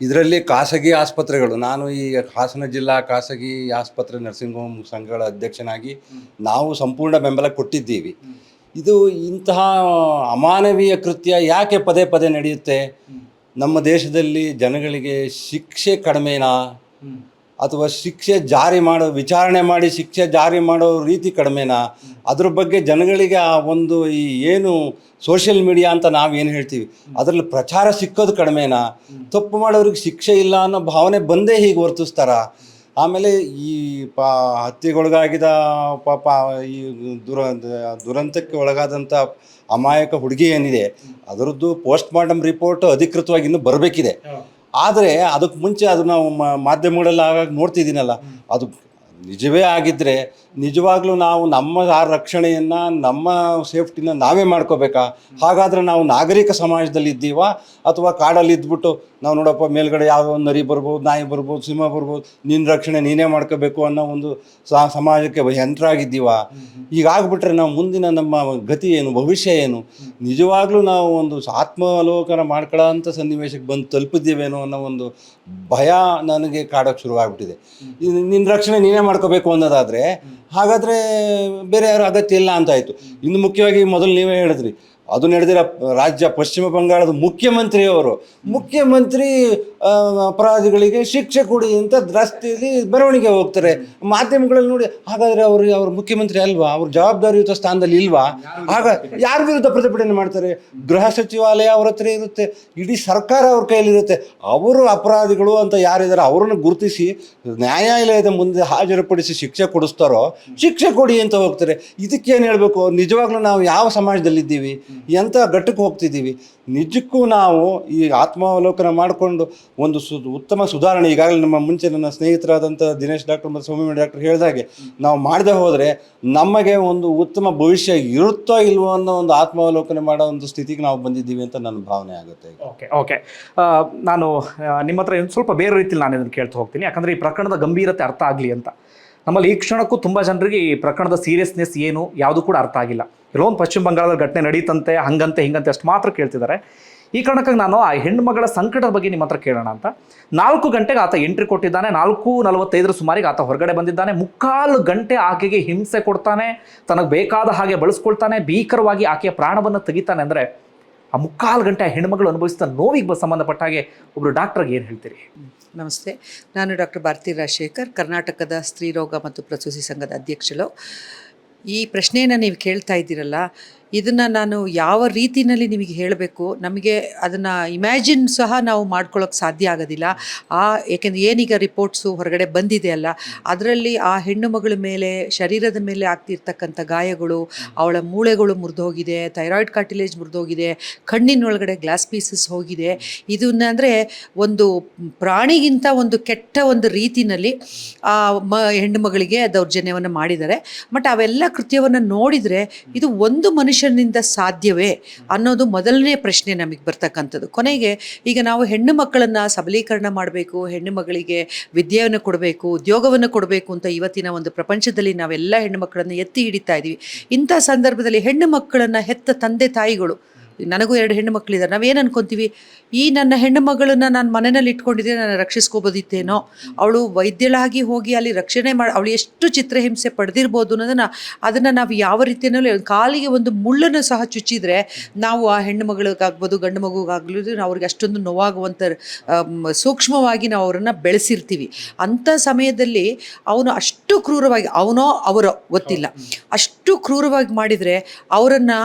ಇದರಲ್ಲಿ ಖಾಸಗಿ ಆಸ್ಪತ್ರೆಗಳು ನಾನು ಈ ಹಾಸನ ಜಿಲ್ಲಾ ಖಾಸಗಿ ಆಸ್ಪತ್ರೆ ನರ್ಸಿಂಗ್ ಹೋಮ್ ಸಂಘಗಳ ಅಧ್ಯಕ್ಷನಾಗಿ ನಾವು ಸಂಪೂರ್ಣ ಬೆಂಬಲ ಕೊಟ್ಟಿದ್ದೀವಿ. ಇದು ಇಂತಹ ಅಮಾನವೀಯ ಕೃತ್ಯ ಯಾಕೆ ಪದೇ ಪದೇ ನಡೆಯುತ್ತೆ? ನಮ್ಮ ದೇಶದಲ್ಲಿ ಜನಗಳಿಗೆ ಶಿಕ್ಷೆ ಕಡಿಮೆನಾ? ಅಥವಾ ಶಿಕ್ಷೆ ಜಾರಿ ಮಾಡೋ, ವಿಚಾರಣೆ ಮಾಡಿ ಶಿಕ್ಷೆ ಜಾರಿ ಮಾಡೋ ರೀತಿ ಕಡಿಮೆನಾ? ಅದ್ರ ಬಗ್ಗೆ ಜನಗಳಿಗೆ ಆ ಒಂದು ಈ ಏನು ಸೋಷಿಯಲ್ ಮೀಡಿಯಾ ಅಂತ ನಾವು ಏನು ಹೇಳ್ತೀವಿ? ಅದರಲ್ಲಿ ಪ್ರಚಾರ ಸಿಕ್ಕೋದು ಕಡಿಮೆನಾ? ತಪ್ಪು ಮಾಡೋರಿಗೆ ಶಿಕ್ಷೆ ಇಲ್ಲ ಅನ್ನೋ ಭಾವನೆ ಬಂದೇ ಹೀಗೆ ವರ್ತಿಸ್ತಾರ? ಆಮೇಲೆ ಈ ಪಾ ಹತ್ಯೆಗೊಳಗಾಗಿದ ಪಾಪ ಈ ದುರ ದುರಂತಕ್ಕೆ ಒಳಗಾದಂಥ ಅಮಾಯಕ ಹುಡುಗಿ ಏನಿದೆ, ಅದರದ್ದು ಪೋಸ್ಟ್ ಮಾರ್ಟಮ್ ರಿಪೋರ್ಟ್ ಅಧಿಕೃತವಾಗಿ ಇನ್ನೂ ಬರಬೇಕಿದೆ. ಆದರೆ ಅದಕ್ಕೆ ಮುಂಚೆ ಅದು ನಾವು ಮಾಧ್ಯಮಗಳಲ್ಲಿ ಆಗಾಗ ನೋಡ್ತಿದ್ದೀನಲ್ಲ. ಅದು ನಿಜವೇ ಆಗಿದ್ದರೆ ನಿಜವಾಗ್ಲೂ ನಾವು ನಮ್ಮ ಆ ರಕ್ಷಣೆಯನ್ನು ನಮ್ಮ ಸೇಫ್ಟಿನ ನಾವೇ ಮಾಡ್ಕೋಬೇಕಾ? ಹಾಗಾದರೆ ನಾವು ನಾಗರಿಕ ಸಮಾಜದಲ್ಲಿ ಇದ್ದೀವಾ? ಅಥವಾ ಕಾಡಲ್ಲಿ ಇದ್ಬಿಟ್ಟು ನಾವು ನೋಡಪ್ಪ ಮೇಲ್ಗಡೆ ಯಾವುದೋ ಒಂದು ನರಿ ಬರ್ಬೋದು ನಾಯಿ ಬರ್ಬೋದು ಸಿಂಹ ಬರ್ಬೋದು ನಿನ್ನ ರಕ್ಷಣೆ ನೀನೇ ಮಾಡ್ಕೋಬೇಕು ಅನ್ನೋ ಒಂದು ಸ- ಸಮಾಜಕ್ಕೆ ಯಂತ್ರ ಆಗಿದ್ದೀವಾ ಈಗಾಗ್ಬಿಟ್ರೆ ನಾವು ಮುಂದಿನ ನಮ್ಮ ಗತಿ ಏನು ಭವಿಷ್ಯ ಏನು? ನಿಜವಾಗ್ಲೂ ನಾವು ಒಂದು ಆತ್ಮಾವಲೋಕನ ಮಾಡ್ಕೊಳ್ಳೋ ಅಂಥ ಸನ್ನಿವೇಶಕ್ಕೆ ಬಂದು ತಲುಪಿದ್ದೀವೇನೋ ಅನ್ನೋ ಒಂದು ಭಯ ನನಗೆ ಕಾಡೋಕ್ಕೆ ಶುರುವಾಗ್ಬಿಟ್ಟಿದೆ. ನಿನ್ನ ರಕ್ಷಣೆ ನೀನೇ ಮಾಡ್ಕೋಬೇಕು ಅನ್ನೋದಾದರೆ ಹಾಗಾದರೆ ಬೇರೆ ಯಾರು ಅಗತ್ಯ ಇಲ್ಲ ಅಂತ ಆಯಿತು. ಇನ್ನು ಮುಖ್ಯವಾಗಿ ಮೊದಲು ನೀವೇ ಹೇಳಿದ್ರಿ. ಅದು ನಡೆದಿರೋ ರಾಜ್ಯ ಪಶ್ಚಿಮ ಬಂಗಾಳದ ಮುಖ್ಯಮಂತ್ರಿಯವರು. ಮುಖ್ಯಮಂತ್ರಿ ಅಪರಾಧಿಗಳಿಗೆ ಶಿಕ್ಷೆ ಕೊಡಿ ಅಂತ ರಸ್ತೆಯಲ್ಲಿ ಬರವಣಿಗೆ ಹೋಗ್ತಾರೆ. ಮಾಧ್ಯಮಗಳಲ್ಲಿ ನೋಡಿ, ಹಾಗಾದರೆ ಅವರು, ಅವ್ರ ಮುಖ್ಯಮಂತ್ರಿ ಅಲ್ವಾ? ಅವ್ರ ಜವಾಬ್ದಾರಿಯುತ ಸ್ಥಾನದಲ್ಲಿ ಇಲ್ವಾ? ಆಗ ಯಾರ ವಿರುದ್ಧ ಪ್ರತಿಭಟನೆ ಮಾಡ್ತಾರೆ? ಗೃಹ ಸಚಿವಾಲಯ ಅವ್ರ ಹತ್ರ ಇರುತ್ತೆ. ಇಡೀ ಸರ್ಕಾರ ಅವ್ರ ಕೈಯಲ್ಲಿರುತ್ತೆ. ಅವರು ಅಪರಾಧಿಗಳು ಅಂತ ಯಾರಿದ್ದಾರೆ ಅವರನ್ನು ಗುರುತಿಸಿ, ನ್ಯಾಯಾಲಯದ ಮುಂದೆ ಹಾಜರುಪಡಿಸಿ ಶಿಕ್ಷೆ ಕೊಡಿಸ್ತಾರೋ, ಶಿಕ್ಷೆ ಕೊಡಿ ಅಂತ ಹೋಗ್ತಾರೆ. ಇದಕ್ಕೇನು ಹೇಳಬೇಕು? ನಿಜವಾಗ್ಲೂ ನಾವು ಯಾವ ಸಮಾಜದಲ್ಲಿದ್ದೀವಿ? ಎಂಥ ಘಟ್ಟಕ್ಕೆ ಹೋಗ್ತಿದ್ದೀವಿ? ನಿಜಕ್ಕೂ ನಾವು ಈ ಆತ್ಮಾವಲೋಕನ ಮಾಡಿಕೊಂಡು ಒಂದು ಸು, ಉತ್ತಮ ಸುಧಾರಣೆ ಈಗಾಗಲೇ ನಮ್ಮ ಮುಂಚೆ ನನ್ನ ಸ್ನೇಹಿತರಾದಂಥ ದಿನೇಶ್ ಡಾಕ್ಟರ್ ಮತ್ತು ಸೌಮ್ಯ ಡಾಕ್ಟರ್ ಹೇಳಿದಾಗೆ ನಾವು ಮಾಡದೆ ಹೋದರೆ ನಮಗೆ ಒಂದು ಉತ್ತಮ ಭವಿಷ್ಯ ಇರುತ್ತೋ ಇಲ್ವೋ ಅನ್ನೋ ಒಂದು ಆತ್ಮಾವಲೋಕನೆ ಮಾಡೋ ಒಂದು ಸ್ಥಿತಿಗೆ ನಾವು ಬಂದಿದ್ದೀವಿ ಅಂತ ನನ್ನ ಭಾವನೆ ಆಗುತ್ತೆ ಓಕೆ ಓಕೆ. ನಾನು ನಿಮ್ಮ ಹತ್ರ ಸ್ವಲ್ಪ ಬೇರೆ ರೀತಿಯಲ್ಲಿ ನಾನು ಇದನ್ನು ಕೇಳ್ತಾ ಹೋಗ್ತೀನಿ. ಯಾಕಂದರೆ ಈ ಪ್ರಕರಣದ ಗಂಭೀರತೆ ಅರ್ಥ ಆಗಲಿ ಅಂತ. ನಮ್ಮಲ್ಲಿ ಈ ಕ್ಷಣಕ್ಕೂ ತುಂಬ ಜನರಿಗೆ ಈ ಪ್ರಕರಣದ ಸೀರಿಯಸ್ನೆಸ್ ಏನು ಯಾವುದು ಕೂಡ ಅರ್ಥ ಆಗಿಲ್ಲ. ಒಂದು ಪಶ್ಚಿಮ ಬಂಗಾಳದಲ್ಲಿ ಘಟನೆ ನಡೀತಂತೆ, ಹಂಗಂತೆ, ಹಿಂಗಂತೆ ಅಷ್ಟು ಮಾತ್ರ ಕೇಳ್ತಿದ್ದಾರೆ. ಈ ಕಾರಣಕ್ಕಾಗಿ ನಾನು ಆ ಹೆಣ್ಣು ಸಂಕಟದ ಬಗ್ಗೆ ನಿಮ್ಮ ಹತ್ರ ಕೇಳೋಣ ಅಂತ. ನಾಲ್ಕು ಗಂಟೆಗೆ ಆತ ಎಂಟ್ರಿ ಕೊಟ್ಟಿದ್ದಾನೆ, ನಾಲ್ಕು ನಲವತ್ತೈದರ ಸುಮಾರಿಗೆ ಆತ ಹೊರಗಡೆ ಬಂದಿದ್ದಾನೆ. ಮುಕ್ಕಾಲು ಗಂಟೆ ಆಕೆಗೆ ಹಿಂಸೆ ಕೊಡ್ತಾನೆ, ತನಗೆ ಬೇಕಾದ ಹಾಗೆ ಬಳಸ್ಕೊಳ್ತಾನೆ, ಭೀಕರವಾಗಿ ಆಕೆಯ ಪ್ರಾಣವನ್ನು ತೆಗಿತಾನೆ ಅಂದರೆ ಆ ಮುಕ್ಕಾಲು ಗಂಟೆ ಆ ಹೆಣ್ಮಗಳು ಅನುಭವಿಸಿದ ನೋವಿಗೆ ಸಂಬಂಧಪಟ್ಟ ಹಾಗೆ ಒಬ್ಬರು ಡಾಕ್ಟರ್ಗೆ ಏನು ಹೇಳ್ತೀರಿ? ನಮಸ್ತೆ. ನಾನು ಡಾಕ್ಟರ್ ಭಾರತಿ ರಾಜಶೇಖರ್, ಕರ್ನಾಟಕದ ಸ್ತ್ರೀರೋಗ ಮತ್ತು ಪ್ರಸೂತಿ ಸಂಘದ ಅಧ್ಯಕ್ಷಳು ಈ ಪ್ರಶ್ನೆಯನ್ನು ನೀವು ಕೇಳ್ತಾ ಇದ್ದೀರಲ್ಲ ಇದನ್ನು ನಾನು ಯಾವ ರೀತಿಯಲ್ಲಿ ನಿಮಗೆ ಹೇಳಬೇಕು? ನಮಗೆ ಅದನ್ನು ಇಮ್ಯಾಜಿನ್ ಸಹ ನಾವು ಮಾಡ್ಕೊಳ್ಳೋಕೆ ಸಾಧ್ಯ ಆಗೋದಿಲ್ಲ. ಆ, ಏಕೆಂದರೆ ಏನೀಗ ರಿಪೋರ್ಟ್ಸು ಹೊರಗಡೆ ಬಂದಿದೆ ಅಲ್ಲ, ಅದರಲ್ಲಿ ಆ ಹೆಣ್ಣು ಮಗಳ ಮೇಲೆ, ಶರೀರದ ಮೇಲೆ ಆಗ್ತಿರ್ತಕ್ಕಂಥ ಗಾಯಗಳು, ಅವಳ ಮೂಳೆಗಳು ಮುರಿದೋಗಿದೆ ಥೈರಾಯ್ಡ್ ಕಾರ್ಟಿಲೇಜ್ ಮುರಿದೋಗಿದೆ, ಕಣ್ಣಿನೊಳಗಡೆ ಗ್ಲಾಸ್ ಪೀಸಸ್ ಹೋಗಿದೆ. ಇದನ್ನ ಅಂದರೆ ಒಂದು ಪ್ರಾಣಿಗಿಂತ ಒಂದು ಕೆಟ್ಟ ಒಂದು ರೀತಿನಲ್ಲಿ ಆ ಮ, ಹೆಣ್ಣು ಮಗಳಿಗೆ ದೌರ್ಜನ್ಯವನ್ನು ಮಾಡಿದ್ದಾರೆ. ಬಟ್ ಅವೆಲ್ಲ ಕೃತ್ಯವನ್ನು ನೋಡಿದರೆ ಇದು ಒಂದು ಮನುಷ್ಯನಿಂದ ಸಾಧ್ಯವೇ ಅನ್ನೋದು ಮೊದಲನೇ ಪ್ರಶ್ನೆ ನಮಗೆ ಬರ್ತಕ್ಕಂಥದ್ದು. ಕೊನೆಗೆ ಈಗ ನಾವು ಹೆಣ್ಣು ಮಕ್ಕಳನ್ನು ಸಬಲೀಕರಣ ಮಾಡಬೇಕು, ಹೆಣ್ಣು ಮಗಳಿಗೆ ವಿದ್ಯೆಯನ್ನು ಕೊಡಬೇಕು, ಉದ್ಯೋಗವನ್ನು ಕೊಡಬೇಕು ಅಂತ ಇವತ್ತಿನ ಒಂದು ಪ್ರಪಂಚದಲ್ಲಿ ನಾವೆಲ್ಲ ಹೆಣ್ಣು ಮಕ್ಕಳನ್ನು ಎತ್ತಿ ಹಿಡಿತಾ ಇದ್ದೀವಿ ಇಂಥ ಸಂದರ್ಭದಲ್ಲಿ ಹೆಣ್ಣು ಮಕ್ಕಳನ್ನು ಹೆತ್ತ ತಂದೆ ತಾಯಿಗಳು ನನಗೂ ಎರಡು ಹೆಣ್ಣು ಮಕ್ಕಳಿದ್ದಾರೆ ನಾವೇನು ಅನ್ಕೊಂತೀವಿ? ಈ ನನ್ನ ಹೆಣ್ಣು ಮಗಳನ್ನ ನಾನು ಮನೆಯಲ್ಲಿ ಇಟ್ಕೊಂಡಿದ್ದೆ ನಾನು ರಕ್ಷಿಸ್ಕೋಬೋದಿತ್ತೇನೋ? ಅವಳು ವೈದ್ಯಳಾಗಿ ಹೋಗಿ ಅಲ್ಲಿ ರಕ್ಷಣೆ ಮಾಡಿ, ಅವಳು ಎಷ್ಟು ಚಿತ್ರಹಿಂಸೆ ಪಡೆದಿರ್ಬೋದು ಅನ್ನೋದನ್ನು ಅದನ್ನು ನಾವು ಯಾವ ರೀತಿಯಲ್ಲಿ ಕಾಲಿಗೆ ಒಂದು ಮುಳ್ಳನ್ನು ಸಹ ಚುಚ್ಚಿದ್ರೆ ನಾವು ಆ ಹೆಣ್ಣು ಮಗಳಿಗಾಗ್ಬೋದು, ಗಂಡು ಮಗುಗಾಗ್ಬೋದು, ನಾವು ಅವ್ರಿಗೆ ಅಷ್ಟೊಂದು ನೋವಾಗುವಂಥ ಸೂಕ್ಷ್ಮವಾಗಿ ನಾವು ಅವರನ್ನು ಬೆಳೆಸಿರ್ತೀವಿ. ಅಂಥ ಸಮಯದಲ್ಲಿ ಅವನು ಅಷ್ಟು ಕ್ರೂರವಾಗಿ, ಅವನೋ ಅವರೋ ಗೊತ್ತಿಲ್ಲ. ಅಷ್ಟು ಕ್ರೂರವಾಗಿ ಮಾಡಿದರೆ ಅವರನ್ನು